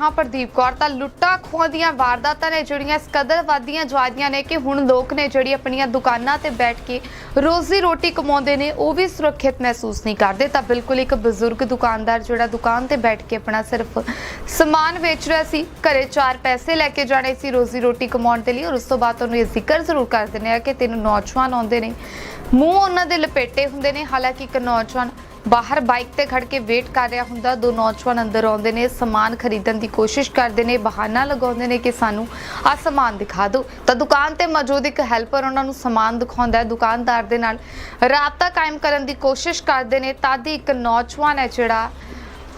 ਹਾਂ, ਪ੍ਰਦੀਪ ਕੌਰ, ਤਾਂ ਲੁੱਟਾਂ ਖੋਹਾਂ ਦੀਆਂ ਵਾਰਦਾਤਾਂ ਨੇ ਜਿਹੜੀਆਂ ਇਸ ਕਦਰ ਵੱਧਦੀਆਂ ਜਾਂਦੀਆਂ ਨੇ ਕਿ ਹੁਣ ਲੋਕ ਨੇ ਜਿਹੜੀ ਆਪਣੀਆਂ ਦੁਕਾਨਾਂ ਤੇ ਬੈਠ ਕੇ ਰੋਜ਼ੀ ਰੋਟੀ ਕਮਾਉਂਦੇ ਨੇ, ਉਹ ਵੀ ਸੁਰੱਖਿਅਤ ਮਹਿਸੂਸ ਨਹੀਂ ਕਰਦੇ। ਤਾਂ ਬਿਲਕੁਲ ਇੱਕ ਬਜ਼ੁਰਗ ਦੁਕਾਨਦਾਰ ਜਿਹੜਾ ਦੁਕਾਨ ਤੇ ਬੈਠ ਕੇ ਆਪਣਾ ਸਿਰਫ ਸਮਾਨ ਵੇਚ ਰਿਹਾ ਸੀ, ਘਰੇ ਚਾਰ ਪੈਸੇ ਲੈ ਕੇ ਜਾਣੇ ਸੀ ਰੋਜ਼ੀ ਰੋਟੀ ਕਮਾਉਣ ਦੇ ਲਈ ਔਰ ਉਸ ਤੋਂ ਬਾਅਦ ਉਹਨੂੰ ਇਹ ਜ਼ਿਕਰ ਜ਼ਰੂਰ ਕਰ ਦਿੰਦੇ ਆ ਕਿ ਤਿੰਨ ਨੌਜਵਾਨ ਆਉਂਦੇ ਨੇ। ਮੂੰਹ ਉਹਨਾਂ ਦੇ ਲਪੇਟੇ ਹੁੰਦੇ ਨੇ, ਹਾਲਾਂਕਿ ਇੱਕ ਨੌਜਵਾਨ ਬਾਹਰ ਬਾਈਕ ਤੇ ਖੜ ਕੇ ਵੇਟ ਕਰ ਰਿਹਾ ਹੁੰਦਾ। ਦੋ ਨੌਜਵਾਨ ਅੰਦਰ ਆਉਂਦੇ ਨੇ, ਸਮਾਨ ਖਰੀਦਣ ਦੀ ਕੋਸ਼ਿਸ਼ ਕਰਦੇ ਨੇ, ਬਹਾਨਾ ਲਗਾਉਂਦੇ ਨੇ ਕਿ ਸਾਨੂੰ ਆ ਸਮਾਨ ਦਿਖਾ ਦਿਓ। ਤਾਂ ਦੁਕਾਨ ਤੇ ਮੌਜੂਦ ਇੱਕ ਹੈਲਪਰ ਉਹਨਾਂ ਨੂੰ ਸਮਾਨ ਦਿਖਾਉਂਦਾ ਹੈ। ਦੁਕਾਨਦਾਰ ਦੇ ਨਾਲ ਰਾਬਤਾ ਕਾਇਮ ਕਰਨ ਦੀ ਕੋਸ਼ਿਸ਼ ਕਰਦੇ ਨੇ। ਤਦ ਹੀ ਇੱਕ ਨੌਜਵਾਨ ਹੈ ਜਿਹੜਾ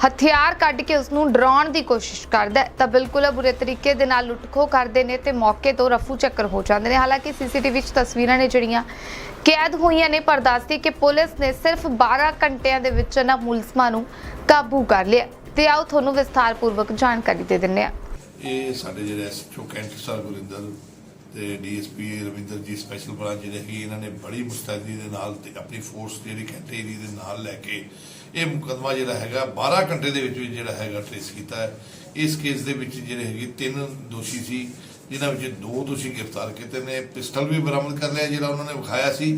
ਹਥਿਆਰ ਕੱਢ ਕੇ ਉਸ ਨੂੰ ਡਰਾਉਣ ਦੀ ਕੋਸ਼ਿਸ਼ ਕਰਦਾ ਤਾਂ ਬਿਲਕੁਲ ਬੁਰੇ ਤਰੀਕੇ ਦੇ ਨਾਲ ਲੁੱਟਖੋ ਕਰਦੇ ਨੇ ਤੇ ਮੌਕੇ ਤੋਂ ਰਫੂ ਚੱਕਰ ਹੋ ਜਾਂਦੇ ਨੇ। ਹਾਲਾਂਕਿ ਸੀਸੀਟੀਵੀ ਵਿੱਚ ਤਸਵੀਰਾਂ ਨੇ ਜਿਹੜੀਆਂ ਕੈਦ ਹੋਈਆਂ ਨੇ ਪਰ ਦੱਸਦੀ ਕਿ ਪੁਲਿਸ ਨੇ ਸਿਰਫ 12 ਘੰਟਿਆਂ ਦੇ ਵਿੱਚ ਇਹਨਾਂ ਮੁਲਜ਼ਮਾਂ ਨੂੰ ਕਾਬੂ ਕਰ ਲਿਆ ਤੇ ਆਓ ਤੁਹਾਨੂੰ ਵਿਸਥਾਰਪੂਰਵਕ ਜਾਣਕਾਰੀ ਦੇ ਦਿੰਦੇ ਹਾਂ। ਇਹ ਸਾਡੇ ਜਿਹੜੇ ਐਸਐਚਓ ਕੈਂਟ ਸਰ ਗੁਰਿੰਦਰ ਤੇ ਡੀਐਸਪੀ ਰਵਿੰਦਰ ਜੀ ਸਪੈਸ਼ਲ ਬ੍ਰਾਂਚ ਜਿਹੜੇ ਹੈਗੇ ਇਹਨਾਂ ਨੇ ਬੜੀ ਮੁਸਤੈਦੀ ਦੇ ਨਾਲ ਤੇ ਆਪਣੀ ਫੋਰਸ ਜਿਹੜੀ ਕੈਂਟ ਦੇ ਨਾਲ ਲੈ ਕੇ ਇਹ ਮੁਕਦਮਾ ਜਿਹੜਾ ਹੈਗਾ 12 ਘੰਟੇ ਦੇ ਵਿੱਚ ਵਿੱਚ ਜਿਹੜਾ ਹੈਗਾ ਟ੍ਰੇਸ ਕੀਤਾ ਹੈ। ਇਸ ਕੇਸ ਦੇ ਵਿੱਚ ਜਿਹੜੇ ਹੈਗੇ ਤਿੰਨ ਦੋਸ਼ੀ ਸੀ। ਜਿਨ੍ਹਾਂ ਵਿੱਚ ਦੋ ਦੋਸ਼ੀ ਗ੍ਰਿਫਤਾਰ ਕੀਤੇ ਨੇ ਪਿਸਟਲ ਵੀ ਬਰਾਮਦ ਕਰ ਲਿਆ ਜਿਹੜਾ ਉਹਨਾਂ ਨੇ ਵਿਖਾਇਆ ਸੀ।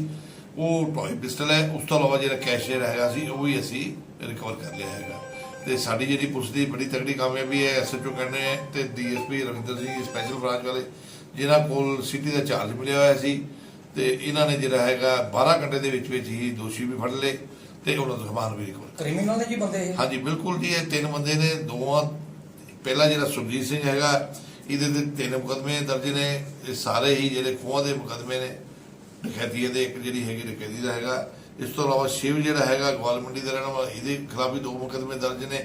ਉਹ ਟੌਏ ਪਿਸਟਲ ਹੈ ਉਸ ਤੋਂ ਇਲਾਵਾ ਜਿਹੜਾ ਕੈਸ਼ ਹੈਗਾ ਸੀ ਉਹ ਵੀ ਅਸੀਂ ਰਿਕਵਰ ਕਰ ਲਿਆ ਹੈਗਾ। ਤੇ ਸਾਡੀ ਜਿਹੜੀ ਪੁਲਿਸ ਦੀ ਬੜੀ ਤਕੜੀ ਕਾਮਯਾਬੀ ਹੈ ਐਸਐਚਓ ਕਹਿੰਦੇ ਤੇ DSP Ravinder Singh special branch ਵਾਲੇ ਜਿਨ੍ਹਾਂ ਕੋਲ ਸਿਟੀ ਦਾ ਚਾਰਜ ਮਿਲਿਆ ਹੋਇਆ ਸੀ ਤੇ ਇਹਨਾਂ ਨੇ ਜਿਹੜਾ ਹੈਗਾ 12 ਘੰਟੇ ਦੇ ਵਿੱਚ ਵਿੱਚ ਹੀ ਦੋਸ਼ੀ ਵੀ ਫੜ ਲਏ ਤੇ ਉਹਨਾਂ ਤੋਂ ਸਮਾਨ ਵੀ ਰਿਕਵਰ ਕ੍ਰਿਮੀਨਲ ਨੇ ਜੀ ਬੰਦੇ ਇਹ? ਹਾਂਜੀ ਬਿਲਕੁਲ ਜੀ ਇਹ ਤਿੰਨ ਬੰਦੇ ਨੇ ਦੋਵਾਂ ਪਹਿਲਾ ਜਿਹੜਾ ਸੁਰਜੀਤ ਸਿੰਘ ਹੈਗਾ ਇਹਦੇ ਤੇ ਤਿੰਨ ਮੁਕਦਮੇ ਦਰਜ ਨੇ ਇਹ ਸਾਰੇ ਹੀ ਜਿਹੜੇ ਖੋਹਾਂ ਦੇ ਮੁਕਦਮੇ ਨੇ ਡਕੈਤੀ ਦੇ ਇੱਕ ਜਿਹੜੀ ਹੈਗੀ ਡਕੈਤੀ ਦਾ ਹੈਗਾ। ਇਸ ਤੋਂ ਇਲਾਵਾ ਸ਼ਿਵ ਜਿਹੜਾ ਹੈਗਾ ਗਵਾਲ ਮੰਡੀ ਦਾ ਰਹਿਣ ਵਾਲਾ ਇਹਦੇ ਖਿਲਾਫ ਵੀ ਦੋ ਮੁਕਦਮੇ ਦਰਜ ਨੇ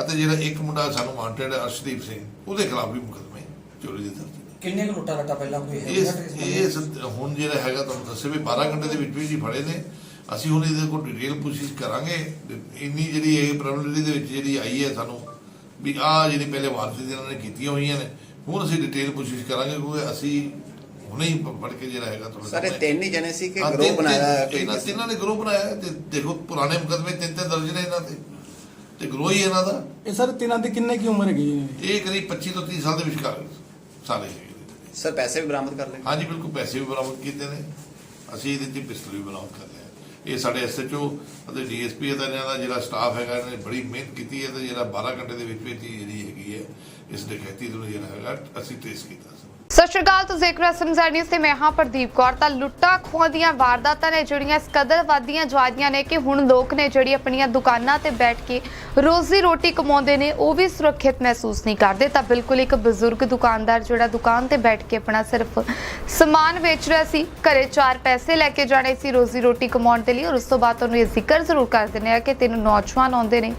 ਅਤੇ ਜਿਹੜਾ ਇੱਕ ਮੁੰਡਾ ਸਾਨੂੰ ਵਾਂਟਡ ਅਰਸ਼ਦੀਪ ਸਿੰਘ ਉਹਦੇ ਖਿਲਾਫ ਵੀ ਮੁਕਦਮੇ ਚੋਰੀ ਦੇ ਦਰਜ ਨੇ। ਕਿੰਨੇ ਕੁ ਲੁੱਟਾ ਰੱਟਾ ਪਹਿਲਾਂ ਕੋਈ ਹੈ ਇਸ ਹੁਣ ਜਿਹੜਾ ਹੈਗਾ ਤੁਹਾਨੂੰ ਦੱਸਿਆ ਵੀ 12 ਘੰਟੇ ਦੇ ਵਿੱਚ ਵਿੱਚ ਹੀ ਫੜੇ ਨੇ। ਅਸੀਂ ਹੁਣ ਇਹਦੇ ਕੋਲ ਡਿਟੇਲ ਪੁੱਛਿਸ਼ ਕਰਾਂਗੇ। ਇੰਨੀ ਜਿਹੜੀ ਇਹ ਪ੍ਰੋਬਲਮਿਟੀ ਦੇ ਵਿੱਚ ਜਿਹੜੀ ਆਈ ਹੈ ਸਾਨੂੰ ਵੀ ਆ ਜਿਹੜੀ ਪਹਿਲੇ ਵਾਰਸੀ ਇਹਨਾਂ ਨੇ ਕੀਤੀਆਂ ਹੋਈਆਂ ਨੇ ਹੁਣ ਅਸੀਂ ਡਿਟੇਲ ਪੁੱਛਿਸ਼ ਕਰਾਂਗੇ ਕਿਉਂਕਿ ਅਸੀਂ ਹੁਣੇ ਹੀ ਪੜ ਕੇ ਜਿਹੜਾ ਹੈਗਾ ਤੁਹਾਡੇ ਸਾਰੇ ਤਿੰਨ ਹੀ ਜਣੇ ਸੀ ਕਿ ਹਾਂ, ਗਰੁੱਪ ਤਿੰਨ- ਬਣਾਇਆ ਕੋਈ ਤਿੰਨਾਂ ਨੇ ਗਰੁੱਪ ਬਣਾਇਆ ਤੇ ਦੇਖੋ ਪੁਰਾਣੇ ਮੁਕਦਮੇ ਤਿੰਨ ਤਿੰਨ ਦਰਜ ਨੇ ਇਹਨਾਂ ਤੇ ਤੇ ਗਰੋਹ ਹੀ ਇਹਨਾਂ ਦਾ। ਇਹ ਸਰ ਤਿੰਨਾਂ ਦੀ ਕਿੰਨੇ ਕੀ ਉਮਰ ਹੈਗੀ ਇਹ ਕਰੀਬ 25 ਤੋਂ 30 ਸਾਲ ਦੇ ਵਿਚਕਾਰ ਸਾਰੇ ਨੇ। ਸਰ ਪੈਸੇ ਵੀ ਬਰਾਮਦ ਕਰ ਲਏ। ਹਾਂਜੀ ਬਿਲਕੁਲ ਪੈਸੇ ਵੀ ਬਰਾਮਦ ਕੀਤੇ ਨੇ। ਅਸੀਂ ਇਹਦੇ 'ਚ ਪਿਸਤਲ ਵੀ ਬਰਾਮਦ ਕਰ ਇਹ ਸਾਡੇ ਐਸਐਚਓ ਅਤੇ ਡੀਐਸਪੀ ਦਾ ਇਹਨਾਂ ਦਾ ਜਿਹੜਾ ਸਟਾਫ ਹੈਗਾ, ਇਹਨਾਂ ਨੇ ਬੜੀ ਮਿਹਨਤ ਕੀਤੀ ਹੈ ਤੇ ਜਿਹੜਾ 12 ਘੰਟੇ ਦੇ ਵਿੱਚ ਵਿੱਚ ਹੀ ਜਿਹੜੀ ਹੈਗੀ ਹੈ, ਇਸ ਡਕੈਤੀ ਨੂੰ ਜਿਹੜਾ ਹੈਗਾ, ਅਸੀਂ ਟ੍ਰੇਸ ਕੀਤਾ ਸੀ ਸਤਿ ਸ਼੍ਰੀ ਅਕਾਲ, ਤੁਸੀਂ ਦੇਖ ਰਹੇ ਨਿਊਜ਼ ਤੇ ਮੈਂ ਹਾਂ ਪ੍ਰਦੀਪ ਕੌਰ। ਤਾਂ ਲੁੱਟਾਂ ਖੋਹਾਂ ਦੀਆਂ ਵਾਰਦਾਤਾਂ ਨੇ ਜਿਹੜੀਆਂ ਇਸ ਕਦਰ ਵੱਧਦੀਆਂ ਜਾਂਦੀਆਂ ਨੇ ਕਿ ਹੁਣ ਲੋਕ ਨੇ ਜਿਹੜੀ ਆਪਣੀਆਂ ਦੁਕਾਨਾਂ ਤੇ ਬੈਠ ਕੇ ਰੋਜ਼ੀ ਰੋਟੀ ਕਮਾਉਂਦੇ ਨੇ, ਉਹ ਵੀ ਸੁਰੱਖਿਅਤ ਮਹਿਸੂਸ ਨਹੀਂ ਕਰਦੇ। ਤਾਂ ਬਿਲਕੁਲ ਇੱਕ ਬਜ਼ੁਰਗ ਦੁਕਾਨਦਾਰ ਜਿਹੜਾ ਦੁਕਾਨ ਤੇ ਬੈਠ ਕੇ ਆਪਣਾ ਸਿਰਫ ਸਮਾਨ ਵੇਚ ਰਿਹਾ ਸੀ, ਘਰੇ ਚਾਰ ਪੈਸੇ ਲੈ ਕੇ ਜਾਣੇ ਸੀ ਰੋਜ਼ੀ ਰੋਟੀ ਕਮਾਉਣ ਦੇ ਲਈ। ਔਰ ਉਸ ਤੋਂ ਬਾਅਦ ਉਹਨੂੰ ਇਹ ਜ਼ਿਕਰ ਜ਼ਰੂਰ ਕਰ ਦਿੰਦੇ ਆ ਕਿ ਤਿੰਨ ਨੌਜਵਾਨ ਆਉਂਦੇ ਨੇ।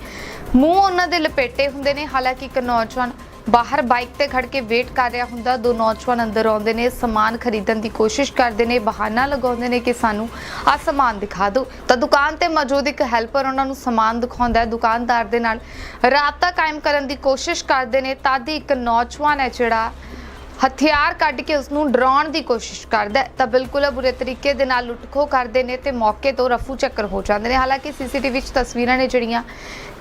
ਮੂੰਹ ਉਹਨਾਂ ਦੇ ਲਪੇਟੇ ਹੁੰਦੇ ਨੇ, ਹਾਲਾਂਕਿ ਇੱਕ ਨੌਜਵਾਨ ਬਾਹਰ ਬਾਈਕ ਤੇ ਖੜ ਕੇ ਵੇਟ ਕਰ ਰਿਹਾ ਹੁੰਦਾ। ਦੋ ਨੌਜਵਾਨ ਅੰਦਰ ਆਉਂਦੇ ਨੇ, ਸਮਾਨ ਖਰੀਦਣ ਦੀ ਕੋਸ਼ਿਸ਼ ਕਰਦੇ ਨੇ, ਬਹਾਨਾ ਲਗਾਉਂਦੇ ਨੇ ਕਿ ਸਾਨੂੰ ਆ ਸਮਾਨ ਦਿਖਾ ਦਿਓ। ਤਾਂ ਦੁਕਾਨ ਤੇ ਮੌਜੂਦ ਇੱਕ ਹੈਲਪਰ ਉਹਨਾਂ ਨੂੰ ਸਮਾਨ ਦਿਖਾਉਂਦਾ ਹੈ। ਦੁਕਾਨਦਾਰ ਦੇ ਨਾਲ ਰਾਬਤਾ ਕਾਇਮ ਕਰਨ ਦੀ ਕੋਸ਼ਿਸ਼ ਕਰਦੇ ਨੇ। ਤਦ ਹੀ ਇੱਕ ਨੌਜਵਾਨ ਹੈ ਜਿਹੜਾ ਹਥਿਆਰ ਕੱਢ ਕੇ ਉਸ ਨੂੰ ਡਰਾਉਣ ਦੀ ਕੋਸ਼ਿਸ਼ ਕਰਦਾ ਹੈ। ਤਾਂ ਬਿਲਕੁਲ ਬੁਰੇ ਤਰੀਕੇ ਦੇ ਨਾਲ ਲੁੱਟਖੋ ਕਰਦੇ ਨੇ ਤੇ ਮੌਕੇ ਤੋਂ ਰਫੂ ਚੱਕਰ ਹੋ ਜਾਂਦੇ ਨੇ। ਹਾਲਾਂਕਿ ਸੀਸੀਟੀਵੀ ਵਿੱਚ ਤਸਵੀਰਾਂ ਨੇ ਜਿਹੜੀਆਂ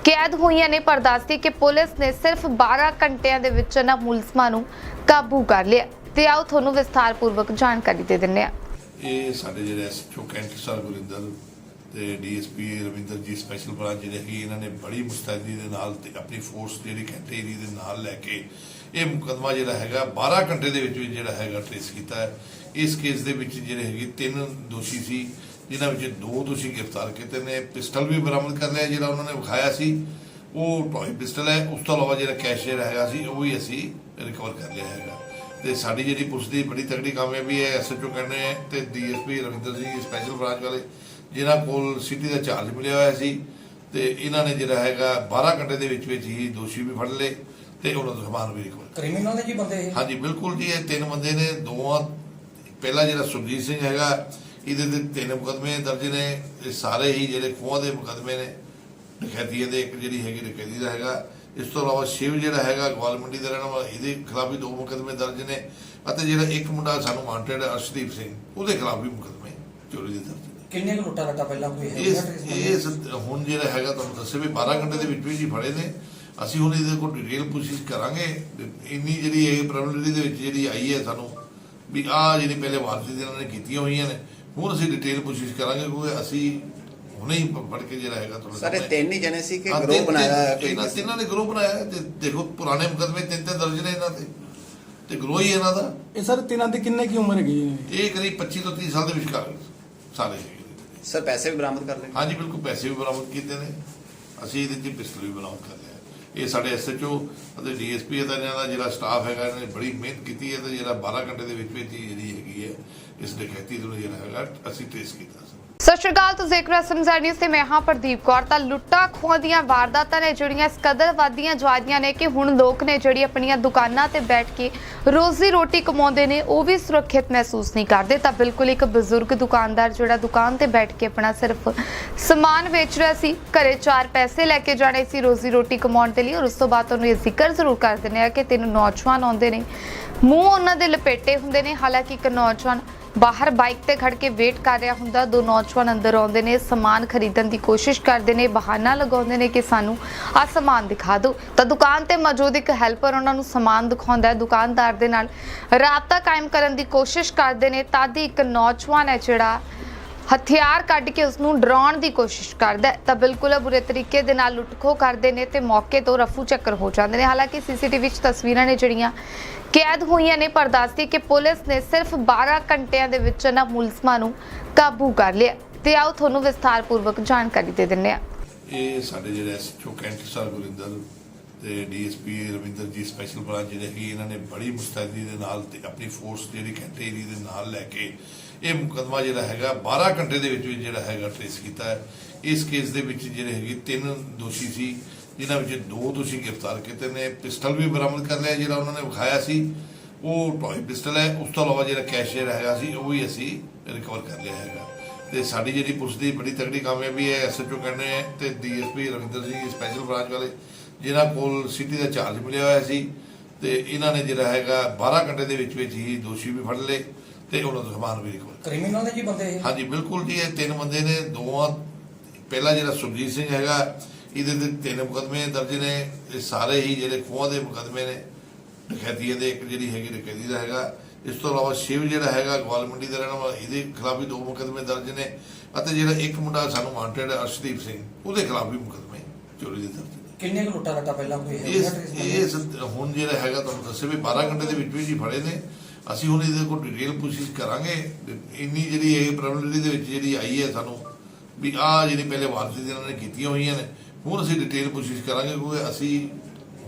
ਕੈਦ ਹੋਈਆਂ ਨੇ, ਪਰ ਦੱਸਦੀ ਕਿ ਪੁਲਿਸ ਨੇ ਸਿਰਫ 12 ਘੰਟਿਆਂ ਦੇ ਵਿੱਚ ਇਹਨਾਂ ਮੁਲਜ਼ਮਾਂ ਨੂੰ ਕਾਬੂ ਕਰ ਲਿਆ। ਤੇ ਆਓ ਤੁਹਾਨੂੰ ਵਿਸਥਾਰਪੂਰਵਕ ਜਾਣਕਾਰੀ ਦੇ ਦਿੰਦੇ ਹਾਂ। ਇਹ ਸਾਡੇ ਜਿਹੜੇ ਐਸਐਚਓ ਕੈਂਟ ਸਰ ਗੁਰਿੰਦਰ ਤੇ ਡੀਐਸਪੀ ਰਵਿੰਦਰ ਜੀ ਸਪੈਸ਼ਲ ਬ੍ਰਾਂਚ ਜਿਹੜੇ ਹੈਗੇ, ਇਹਨਾਂ ਨੇ ਬੜੀ ਮੁਸਤੈਦੀ ਦੇ ਨਾਲ ਤੇ ਆਪਣੀ ਫੋਰਸ ਜਿਹੜੀ ਕੈਂਟ ਏਰੀਆ ਦੇ ਨਾਲ ਲੈ ਕੇ ਇਹ ਮੁਕਦਮਾ ਜਿਹੜਾ ਹੈਗਾ 12 ਘੰਟੇ ਦੇ ਵਿੱਚ ਵਿੱਚ ਜਿਹੜਾ ਹੈਗਾ ਟ੍ਰੇਸ ਕੀਤਾ ਹੈ। ਇਸ ਕੇਸ ਦੇ ਵਿੱਚ ਜਿਹੜੇ ਹੈਗੇ ਤਿੰਨ ਦੋਸ਼ੀ ਸੀ, ਜਿਨ੍ਹਾਂ ਵਿੱਚ ਦੋ ਦੋਸ਼ੀ ਗ੍ਰਿਫਤਾਰ ਕੀਤੇ ਨੇ। ਪਿਸਟਲ ਵੀ ਬਰਾਮਦ ਕਰ ਲਿਆ ਜਿਹੜਾ ਉਹਨਾਂ ਨੇ ਵਿਖਾਇਆ ਸੀ। ਉਹ ਟੌਏ ਪਿਸਟਲ ਹੈ। ਉਸ ਤੋਂ ਇਲਾਵਾ ਜਿਹੜਾ ਕੈਸ਼ ਜਿਹੜਾ ਹੈਗਾ ਸੀ, ਉਹ ਵੀ ਅਸੀਂ ਰਿਕਵਰ ਕਰ ਲਿਆ ਹੈਗਾ। ਤੇ ਸਾਡੀ ਜਿਹੜੀ ਪੁਲਿਸ ਦੀ ਬੜੀ ਤਕੜੀ ਕਾਮਯਾਬੀ ਹੈ ਐਸਐਚਓ ਕਹਿੰਦੇ ਤੇ DSP Ravinder Singh special branch ਵਾਲੇ, ਜਿਨ੍ਹਾਂ ਕੋਲ ਸਿਟੀ ਦਾ ਚਾਰਜ ਮਿਲਿਆ ਹੋਇਆ ਸੀ। ਤੇ ਇਹਨਾਂ ਨੇ ਜਿਹੜਾ ਹੈਗਾ 12 ਘੰਟੇ ਦੇ ਵਿੱਚ ਵਿੱਚ ਹੀ ਦੋਸ਼ੀ ਵੀ ਫੜ ਲਏ। ਤੇ ਉਹਨਾਂ ਤੋਂ ਸਮਾਨ ਵੀ ਰਿਕਵਰ ਕ੍ਰਿਮੀਨਲ ਨੇ ਜੀ ਬੰਦੇ ਇਹ? ਹਾਂਜੀ ਬਿਲਕੁਲ ਜੀ ਇਹ ਤਿੰਨ ਬੰਦੇ ਨੇ ਦੋਵਾਂ ਪਹਿਲਾ ਜਿਹੜਾ ਸੁਰਜੀਤ ਸਿੰਘ ਹੈਗਾ ਇਹਦੇ ਤੇ ਤਿੰਨ ਮੁਕਦਮੇ ਦਰਜ ਨੇ ਇਹ ਸਾਰੇ ਹੀ ਜਿਹੜੇ ਖੋਹਾਂ ਦੇ ਮੁਕਦਮੇ ਨੇ ਡਕੈਤੀ ਦੇ ਇੱਕ ਜਿਹੜੀ ਹੈਗੀ ਡਕੈਤੀ ਦਾ ਹੈਗਾ। ਇਸ ਤੋਂ ਇਲਾਵਾ ਸ਼ਿਵ ਜਿਹੜਾ ਹੈਗਾ ਗਵਾਲ ਮੰਡੀ ਦਾ ਰਹਿਣ ਵਾਲਾ ਇਹਦੇ ਖਿਲਾਫ ਵੀ ਦੋ ਮੁਕਦਮੇ ਦਰਜ ਨੇ ਅਤੇ ਜਿਹੜਾ ਇੱਕ ਮੁੰਡਾ ਸਾਨੂੰ ਵਾਂਟਡ ਅਰਸ਼ਦੀਪ ਸਿੰਘ ਉਹਦੇ ਖਿਲਾਫ ਵੀ ਮੁਕਦਮੇ ਚੋਰੀ ਦੇ ਦਰਜ ਨੇ। ਕਿੰਨੇ ਕੁ ਲੁੱਟਾ ਰੱਟਾ ਪਹਿਲਾਂ ਕੋਈ ਹੈ? ਇਸ ਹੁਣ ਜਿਹੜਾ ਹੈਗਾ ਤੁਹਾਨੂੰ ਦੱਸਿਆ ਵੀ 12 ਘੰਟੇ ਦੇ ਵਿੱਚ ਵਿੱਚ ਹੀ ਫੜੇ ਨੇ ਅਸੀਂ ਹੁਣ ਇਹਦੇ ਕੋਲ ਡਿਟੇਲ ਪੁੱਛਿਸ਼ ਕਰਾਂਗੇ ਇੰਨੀ ਜਿਹੜੀ ਇਹ ਪ੍ਰਾਇਮਰੀ ਦੇ ਵਿੱਚ ਜਿਹੜੀ ਆਈ ਹੈ ਸਾਨੂੰ ਵੀ ਆਹ ਜਿਹੜੀ ਪਹਿਲੇ ਵਾਰਸੀ ਇਹਨਾਂ ਨੇ ਕੀਤੀਆਂ ਹੋਈਆਂ ਨੇ ਹੁਣ ਅਸੀਂ ਡਿਟੇਲ ਪੁੱਛਿਸ਼ ਕਰਾਂਗੇ ਕਿਉਂਕਿ ਅਸੀਂ ਹੁਣੇ ਹੀ ਪੜ ਕੇ ਜਿਹੜਾ ਹੈਗਾ ਤੁਹਾਡੇ ਸਾਰੇ ਤਿੰਨ ਹੀ ਜਣੇ ਸੀ ਕਿ ਹਾਂ, ਗਰੁੱਪ ਤਿੰਨ- ਬਣਾਇਆ ਹੋਇਆ ਇਹਨਾਂ ਕੋਈ ਤਿੰਨਾਂ ਨੇ ਗਰੁੱਪ ਬਣਾਇਆ ਹੈ ਤੇ ਦੇਖੋ ਪੁਰਾਣੇ ਮੁਕਦਮੇ ਤਿੰਨ ਤਿੰਨ ਦਰਜ ਨੇ ਇਹਨਾਂ ਤੇ ਤੇ ਗਰੋਹ ਹੀ ਇਹਨਾਂ ਦਾ। ਇਹ ਸਰ ਤਿੰਨਾਂ ਦੀ ਕਿੰਨੇ ਕੀ ਉਮਰ ਹੈਗੀ ਇਹ ਕਰੀਬ 25 ਤੋਂ 30 ਸਾਲ ਦੇ ਵਿਚਕਾਰ ਸਾਰੇ। ਸਰ ਪੈਸੇ ਵੀ ਬਰਾਮਦ ਕਰ ਲਏ। ਹਾਂਜੀ ਬਿਲਕੁਲ ਪੈਸੇ ਵੀ ਬਰਾਮਦ ਕੀਤੇ ਨੇ। ਅਸੀਂ ਇਹਦੇ 'ਚ ਪਿਸਤਲ ਵੀ ਬਰਾਮਦ ਕਰ ਲਿਆ। ਇਹ ਸਾਡੇ ਐਸਐਚਓ ਅਤੇ ਡੀਐਸਪੀ ਦਾ ਇਹਨਾਂ ਦਾ ਜਿਹੜਾ ਸਟਾਫ ਹੈਗਾ, ਇਹਨਾਂ ਨੇ ਬੜੀ ਮਿਹਨਤ ਕੀਤੀ ਹੈ ਤੇ ਜਿਹੜਾ 12 ਘੰਟੇ ਦੇ ਵਿੱਚ ਵਿੱਚ ਹੀ ਜਿਹੜੀ ਹੈਗੀ ਹੈ, ਇਸ ਡਕੈਤੀ ਨੂੰ ਜਿਹੜਾ ਹੈਗਾ, ਅਸੀਂ ਟ੍ਰੇਸ ਕੀਤਾ ਸੀ। ਸਤਿ ਸ਼੍ਰੀ ਅਕਾਲ, ਤੁਸੀਂ ਦੇਖ ਰਹੇ ਹੋ ਸਮਝਾ ਨਿਊਜ਼ ਤੇ ਮੈਂ ਹਾਂ ਪ੍ਰਦੀਪ ਕੌਰ। ਤਾਂ ਲੁੱਟਾਂ ਖੋਹਾਂ ਦੀਆਂ ਵਾਰਦਾਤਾਂ ਨੇ ਜਿਹੜੀਆਂ ਇਸ ਕਦਰ ਵੱਧਦੀਆਂ ਜਾ ਨੇ ਕਿ ਹੁਣ ਲੋਕ ਨੇ ਜਿਹੜੀ ਆਪਣੀਆਂ ਦੁਕਾਨਾਂ ਤੇ ਬੈਠ ਕੇ ਰੋਜ਼ੀ ਰੋਟੀ ਕਮਾਉਂਦੇ ਨੇ, ਉਹ ਵੀ ਸੁਰੱਖਿਅਤ ਮਹਿਸੂਸ ਨਹੀਂ ਕਰਦੇ। ਤਾਂ ਬਿਲਕੁਲ ਇੱਕ ਬਜ਼ੁਰਗ ਦੁਕਾਨਦਾਰ ਜਿਹੜਾ ਦੁਕਾਨ ਤੇ ਬੈਠ ਕੇ ਆਪਣਾ ਸਿਰਫ ਸਮਾਨ ਵੇਚ ਰਿਹਾ ਸੀ, ਘਰੇ ਚਾਰ ਪੈਸੇ ਲੈ ਕੇ ਜਾਣੇ ਸੀ ਰੋਜ਼ੀ ਰੋਟੀ ਕਮਾਉਣ ਦੇ ਲਈ। ਔਰ ਉਸ ਤੋਂ ਬਾਅਦ ਉਹਨੂੰ ਇਹ ਜ਼ਿਕਰ ਜ਼ਰੂਰ ਕਰ ਦਿੰਦੇ ਆ ਕਿ ਤਿੰਨ ਨੌਜਵਾਨ ਆਉਂਦੇ ਨੇ। ਮੂੰਹ ਉਹਨਾਂ ਦੇ ਲਪੇਟੇ ਹੁੰਦੇ ਨੇ, ਹਾਲਾਂਕਿ ਇੱਕ ਨੌਜਵਾਨ ਬਾਹਰ ਬਾਈਕ ਤੇ ਖੜ ਕੇ ਵੇਟ ਕਰ ਰਿਹਾ ਹੁੰਦਾ। ਦੋ ਨੌਜਵਾਨ ਅੰਦਰ ਆਉਂਦੇ ਨੇ, ਸਮਾਨ ਖਰੀਦਣ ਦੀ ਕੋਸ਼ਿਸ਼ ਕਰਦੇ ਨੇ, ਬਹਾਨਾ ਲਗਾਉਂਦੇ ਨੇ ਕਿ ਸਾਨੂੰ ਆ ਸਮਾਨ ਦਿਖਾ ਦਿਓ। ਤਾਂ ਦੁਕਾਨ ਤੇ ਮੌਜੂਦ ਇੱਕ ਹੈਲਪਰ ਉਹਨਾਂ ਨੂੰ ਸਮਾਨ ਦਿਖਾਉਂਦਾ ਹੈ। ਦੁਕਾਨਦਾਰ ਦੇ ਨਾਲ ਰਾਬਤਾ ਕਾਇਮ ਕਰਨ ਦੀ ਕੋਸ਼ਿਸ਼ ਕਰਦੇ ਨੇ। ਤਦ ਹੀ ਇੱਕ ਨੌਜਵਾਨ ਹੈ ਜਿਹੜਾ ਹਥਿਆਰ ਕੱਢ ਕੇ ਉਸ ਨੂੰ ਡਰਾਉਣ ਦੀ ਕੋਸ਼ਿਸ਼ ਕਰਦਾ ਹੈ। ਤਾਂ ਬਿਲਕੁਲ ਬੁਰੇ ਤਰੀਕੇ ਦੇ ਨਾਲ ਲੁੱਟਖੋ ਕਰਦੇ ਨੇ ਤੇ ਮੌਕੇ ਤੋਂ ਰਫੂ ਚੱਕਰ ਹੋ ਜਾਂਦੇ ਨੇ। ਹਾਲਾਂਕਿ ਸੀਸੀਟੀਵੀ ਵਿੱਚ ਤਸਵੀਰਾਂ ਨੇ ਜਿਹੜੀਆਂ ਕੈਦ ਹੋਈਆਂ ਨੇ, ਪਰ ਦੱਸਦੀ ਕਿ ਪੁਲਿਸ ਨੇ ਸਿਰਫ 12 ਘੰਟਿਆਂ ਦੇ ਵਿੱਚ ਇਹਨਾਂ ਮੁਲਜ਼ਮਾਂ ਨੂੰ ਕਾਬੂ ਕਰ ਲਿਆ। ਤੇ ਆਓ ਤੁਹਾਨੂੰ ਵਿਸਥਾਰਪੂਰਵਕ ਜਾਣਕਾਰੀ ਦੇ ਦਿੰਦੇ ਹਾਂ। ਇਹ ਸਾਡੇ ਜਿਹੜੇ ਐਸਐਚਓ ਸਰ ਗੁਰਿੰਦਰ ਤੇ ਡੀਐਸਪੀ ਰਵਿੰਦਰ ਜੀ ਸਪੈਸ਼ਲ ਬ੍ਰਾਂਚ ਜਿਹੜੇ ਹੈਗੇ, ਇਹਨਾਂ ਨੇ ਬੜੀ ਮੁਸਤੈਦੀ ਦੇ ਨਾਲ ਤੇ ਆਪਣੀ ਫੋਰਸ ਜਿਹੜੀ ਕੈਂਟ ਏਰੀਆ ਦੇ ਨਾਲ ਲੈ ਕੇ ਇਹ ਮੁਕਦਮਾ ਜਿਹੜਾ ਹੈਗਾ 12 ਘੰਟੇ ਦੇ ਵਿੱਚ ਵਿੱਚ ਜਿਹੜਾ ਹੈਗਾ ਟ੍ਰੇਸ ਕੀਤਾ ਹੈ। ਇਸ ਕੇਸ ਦੇ ਵਿੱਚ ਜਿਹੜੇ ਹੈਗੇ ਤਿੰਨ ਦੋਸ਼ੀ ਸੀ। ਜਿਨ੍ਹਾਂ ਵਿੱਚ ਦੋ ਦੋਸ਼ੀ ਗ੍ਰਿਫਤਾਰ ਕੀਤੇ ਨੇ ਪਿਸਟਲ ਵੀ ਬਰਾਮਦ ਕਰ ਲਿਆ ਜਿਹੜਾ ਉਹਨਾਂ ਨੇ ਵਿਖਾਇਆ ਸੀ। ਉਹ ਟੌਏ ਪਿਸਟਲ ਹੈ ਉਸ ਤੋਂ ਇਲਾਵਾ ਜਿਹੜਾ ਕੈਸ਼ ਜਿਹੜਾ ਹੈਗਾ ਸੀ ਉਹ ਵੀ ਅਸੀਂ ਰਿਕਵਰ ਕਰ ਲਿਆ ਹੈਗਾ। ਤੇ ਸਾਡੀ ਜਿਹੜੀ ਪੁਲਿਸ ਦੀ ਬੜੀ ਤਗੜੀ ਕਾਮਯਾਬੀ ਹੈ ਐਸਐਚਓ ਕਹਿੰਦੇ ਤੇ DSP Ravinder Singh special branch ਵਾਲੇ ਜਿਨ੍ਹਾਂ ਕੋਲ ਸਿਟੀ ਦਾ ਚਾਰਜ ਮਿਲਿਆ ਹੋਇਆ ਸੀ ਤੇ ਇਹਨਾਂ ਨੇ ਜਿਹੜਾ ਹੈਗਾ 12 ਘੰਟੇ ਦੇ ਵਿੱਚ ਵਿੱਚ ਹੀ ਦੋਸ਼ੀ ਵੀ ਫੜ ਲਏ ਤੇ ਉਹਨਾਂ ਦਾ ਸਮਾਨ ਵੀ ਰਿਕਵਰ ਕ੍ਰਿਮੀਨਲ ਨੇ ਜੀ ਬੰਦੇ ਹਾਂਜੀ ਬਿਲਕੁਲ ਜੀ ਇਹ ਤਿੰਨ ਬੰਦੇ ਨੇ ਦੋਵਾਂ ਪਹਿਲਾ ਜਿਹੜਾ ਸੁਰਜੀਤ ਸਿੰਘ ਹੈਗਾ ਇਹਦੇ ਤੇ ਤਿੰਨ ਮੁਕਦਮੇ ਦਰਜ ਨੇ ਇਹ ਸਾਰੇ ਹੀ ਜਿਹੜੇ ਖੋਹਾਂ ਦੇ ਮੁਕਦਮੇ ਨੇ ਡਕੈਤੀ ਦੇ ਇੱਕ ਜਿਹੜੀ ਹੈਗੀ ਡਕੈਤੀ ਦਾ ਹੈਗਾ। ਇਸ ਤੋਂ ਇਲਾਵਾ ਸ਼ਿਵ ਜਿਹੜਾ ਹੈਗਾ ਗਵਾਲ ਮੰਡੀ ਦਾ ਰਹਿਣ ਵਾਲਾ ਇਹਦੇ ਖਿਲਾਫ ਵੀ ਦੋ ਮੁਕਦਮੇ ਦਰਜ ਨੇ ਅਤੇ ਜਿਹੜਾ ਇੱਕ ਮੁੰਡਾ ਸਾਨੂੰ ਵਾਂਟਡ ਅਰਸ਼ਦੀਪ ਸਿੰਘ ਉਹਦੇ ਖਿਲਾਫ ਵੀ ਮੁਕਦਮੇ ਚੋਰੀ ਦੇ ਦਰਜ ਕਿੰਨੇ ਲੁੱਟਾ ਰੱਟਾ ਪਹਿਲਾਂ ਕੋਈ ਹੈ ਇਸ ਹੁਣ ਜਿਹੜਾ ਹੈਗਾ ਤੁਹਾਨੂੰ ਦੱਸਿਆ ਵੀ 12 ਘੰਟੇ ਦੇ ਵਿੱਚ ਵਿੱਚ ਹੀ ਫੜੇ ਨੇ। ਅਸੀਂ ਹੁਣ ਇਹਦੇ ਕੋਲ ਡਿਟੇਲ ਪੁੱਛਿਸ਼ ਕਰਾਂਗੇ। ਇੰਨੀ ਜਿਹੜੀ ਇਹ ਪ੍ਰਾਇਮਰੀ ਦੇ ਵਿੱਚ ਜਿਹੜੀ ਆਈ ਹੈ ਸਾਨੂੰ ਵੀ ਆਹ ਜਿਹੜੀ ਪਹਿਲੇ ਵਾਰਸੀ ਇਹਨਾਂ ਨੇ ਕੀਤੀਆਂ ਹੋਈਆਂ ਨੇ ਹੁਣ ਅਸੀਂ ਡਿਟੇਲ ਪੁੱਛਿਸ਼ ਕਰਾਂਗੇ ਕਿਉਂਕਿ ਅਸੀਂ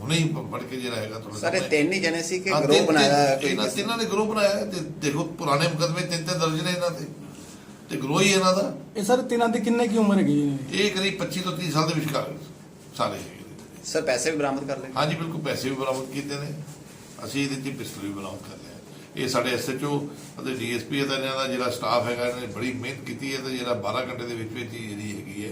ਹੁਣੇ ਹੀ ਪੜ ਕੇ ਜਿਹੜਾ ਹੈਗਾ ਤੁਹਾਡੇ ਸਾਰੇ ਤਿੰਨ ਹੀ ਜਣੇ ਸੀ ਕਿ ਹਾਂ, ਗਰੁੱਪ ਤਿੰਨ- ਬਣਾਇਆ ਇਹਨਾਂ ਕੋਈ ਤਿੰਨਾਂ ਨੇ ਗਰੁੱਪ ਬਣਾਇਆ ਤੇ ਦੇਖੋ ਪੁਰਾਣੇ ਮੁਕਦਮੇ ਤਿੰਨ ਤਿੰਨ ਦਰਜ ਨੇ ਇਹਨਾਂ ਤੇ ਤੇ ਗਰੋਹ ਹੀ ਇਹਨਾਂ ਦਾ। ਇਹ ਸਰ ਤਿੰਨਾਂ ਦੀ ਕਿੰਨੇ ਕੀ ਉਮਰ ਹੈਗੀ ਇਹ ਕਰੀਬ 25 ਤੋਂ 30 ਸਾਲ ਦੇ ਵਿਚਕਾਰ ਸਾਰੇ। ਸਰ ਪੈਸੇ ਵੀ ਬਰਾਮਦ ਕਰ ਲਏ? ਹਾਂਜੀ ਬਿਲਕੁਲ ਪੈਸੇ ਵੀ ਬਰਾਮਦ ਕੀਤੇ ਨੇ। ਅਸੀਂ ਇਹਦੇ 'ਚ ਪਿਸਤਲ ਵੀ ਬਰਾਮਦ ਕਰ ਲਿਆ। ਇਹ ਸਾਡੇ ਐਸਐਚਓ ਅਤੇ ਡੀਐਸਪੀ ਦਾ ਇਹਨਾਂ ਦਾ ਜਿਹੜਾ ਸਟਾਫ ਹੈਗਾ ਇਹਨਾਂ ਨੇ ਬੜੀ ਮਿਹਨਤ ਕੀਤੀ ਹੈ ਤੇ ਜਿਹੜਾ 12 ਘੰਟੇ ਦੇ ਵਿੱਚ ਵਿੱਚ ਜਿਹੜੀ ਹੈਗੀ ਹੈ।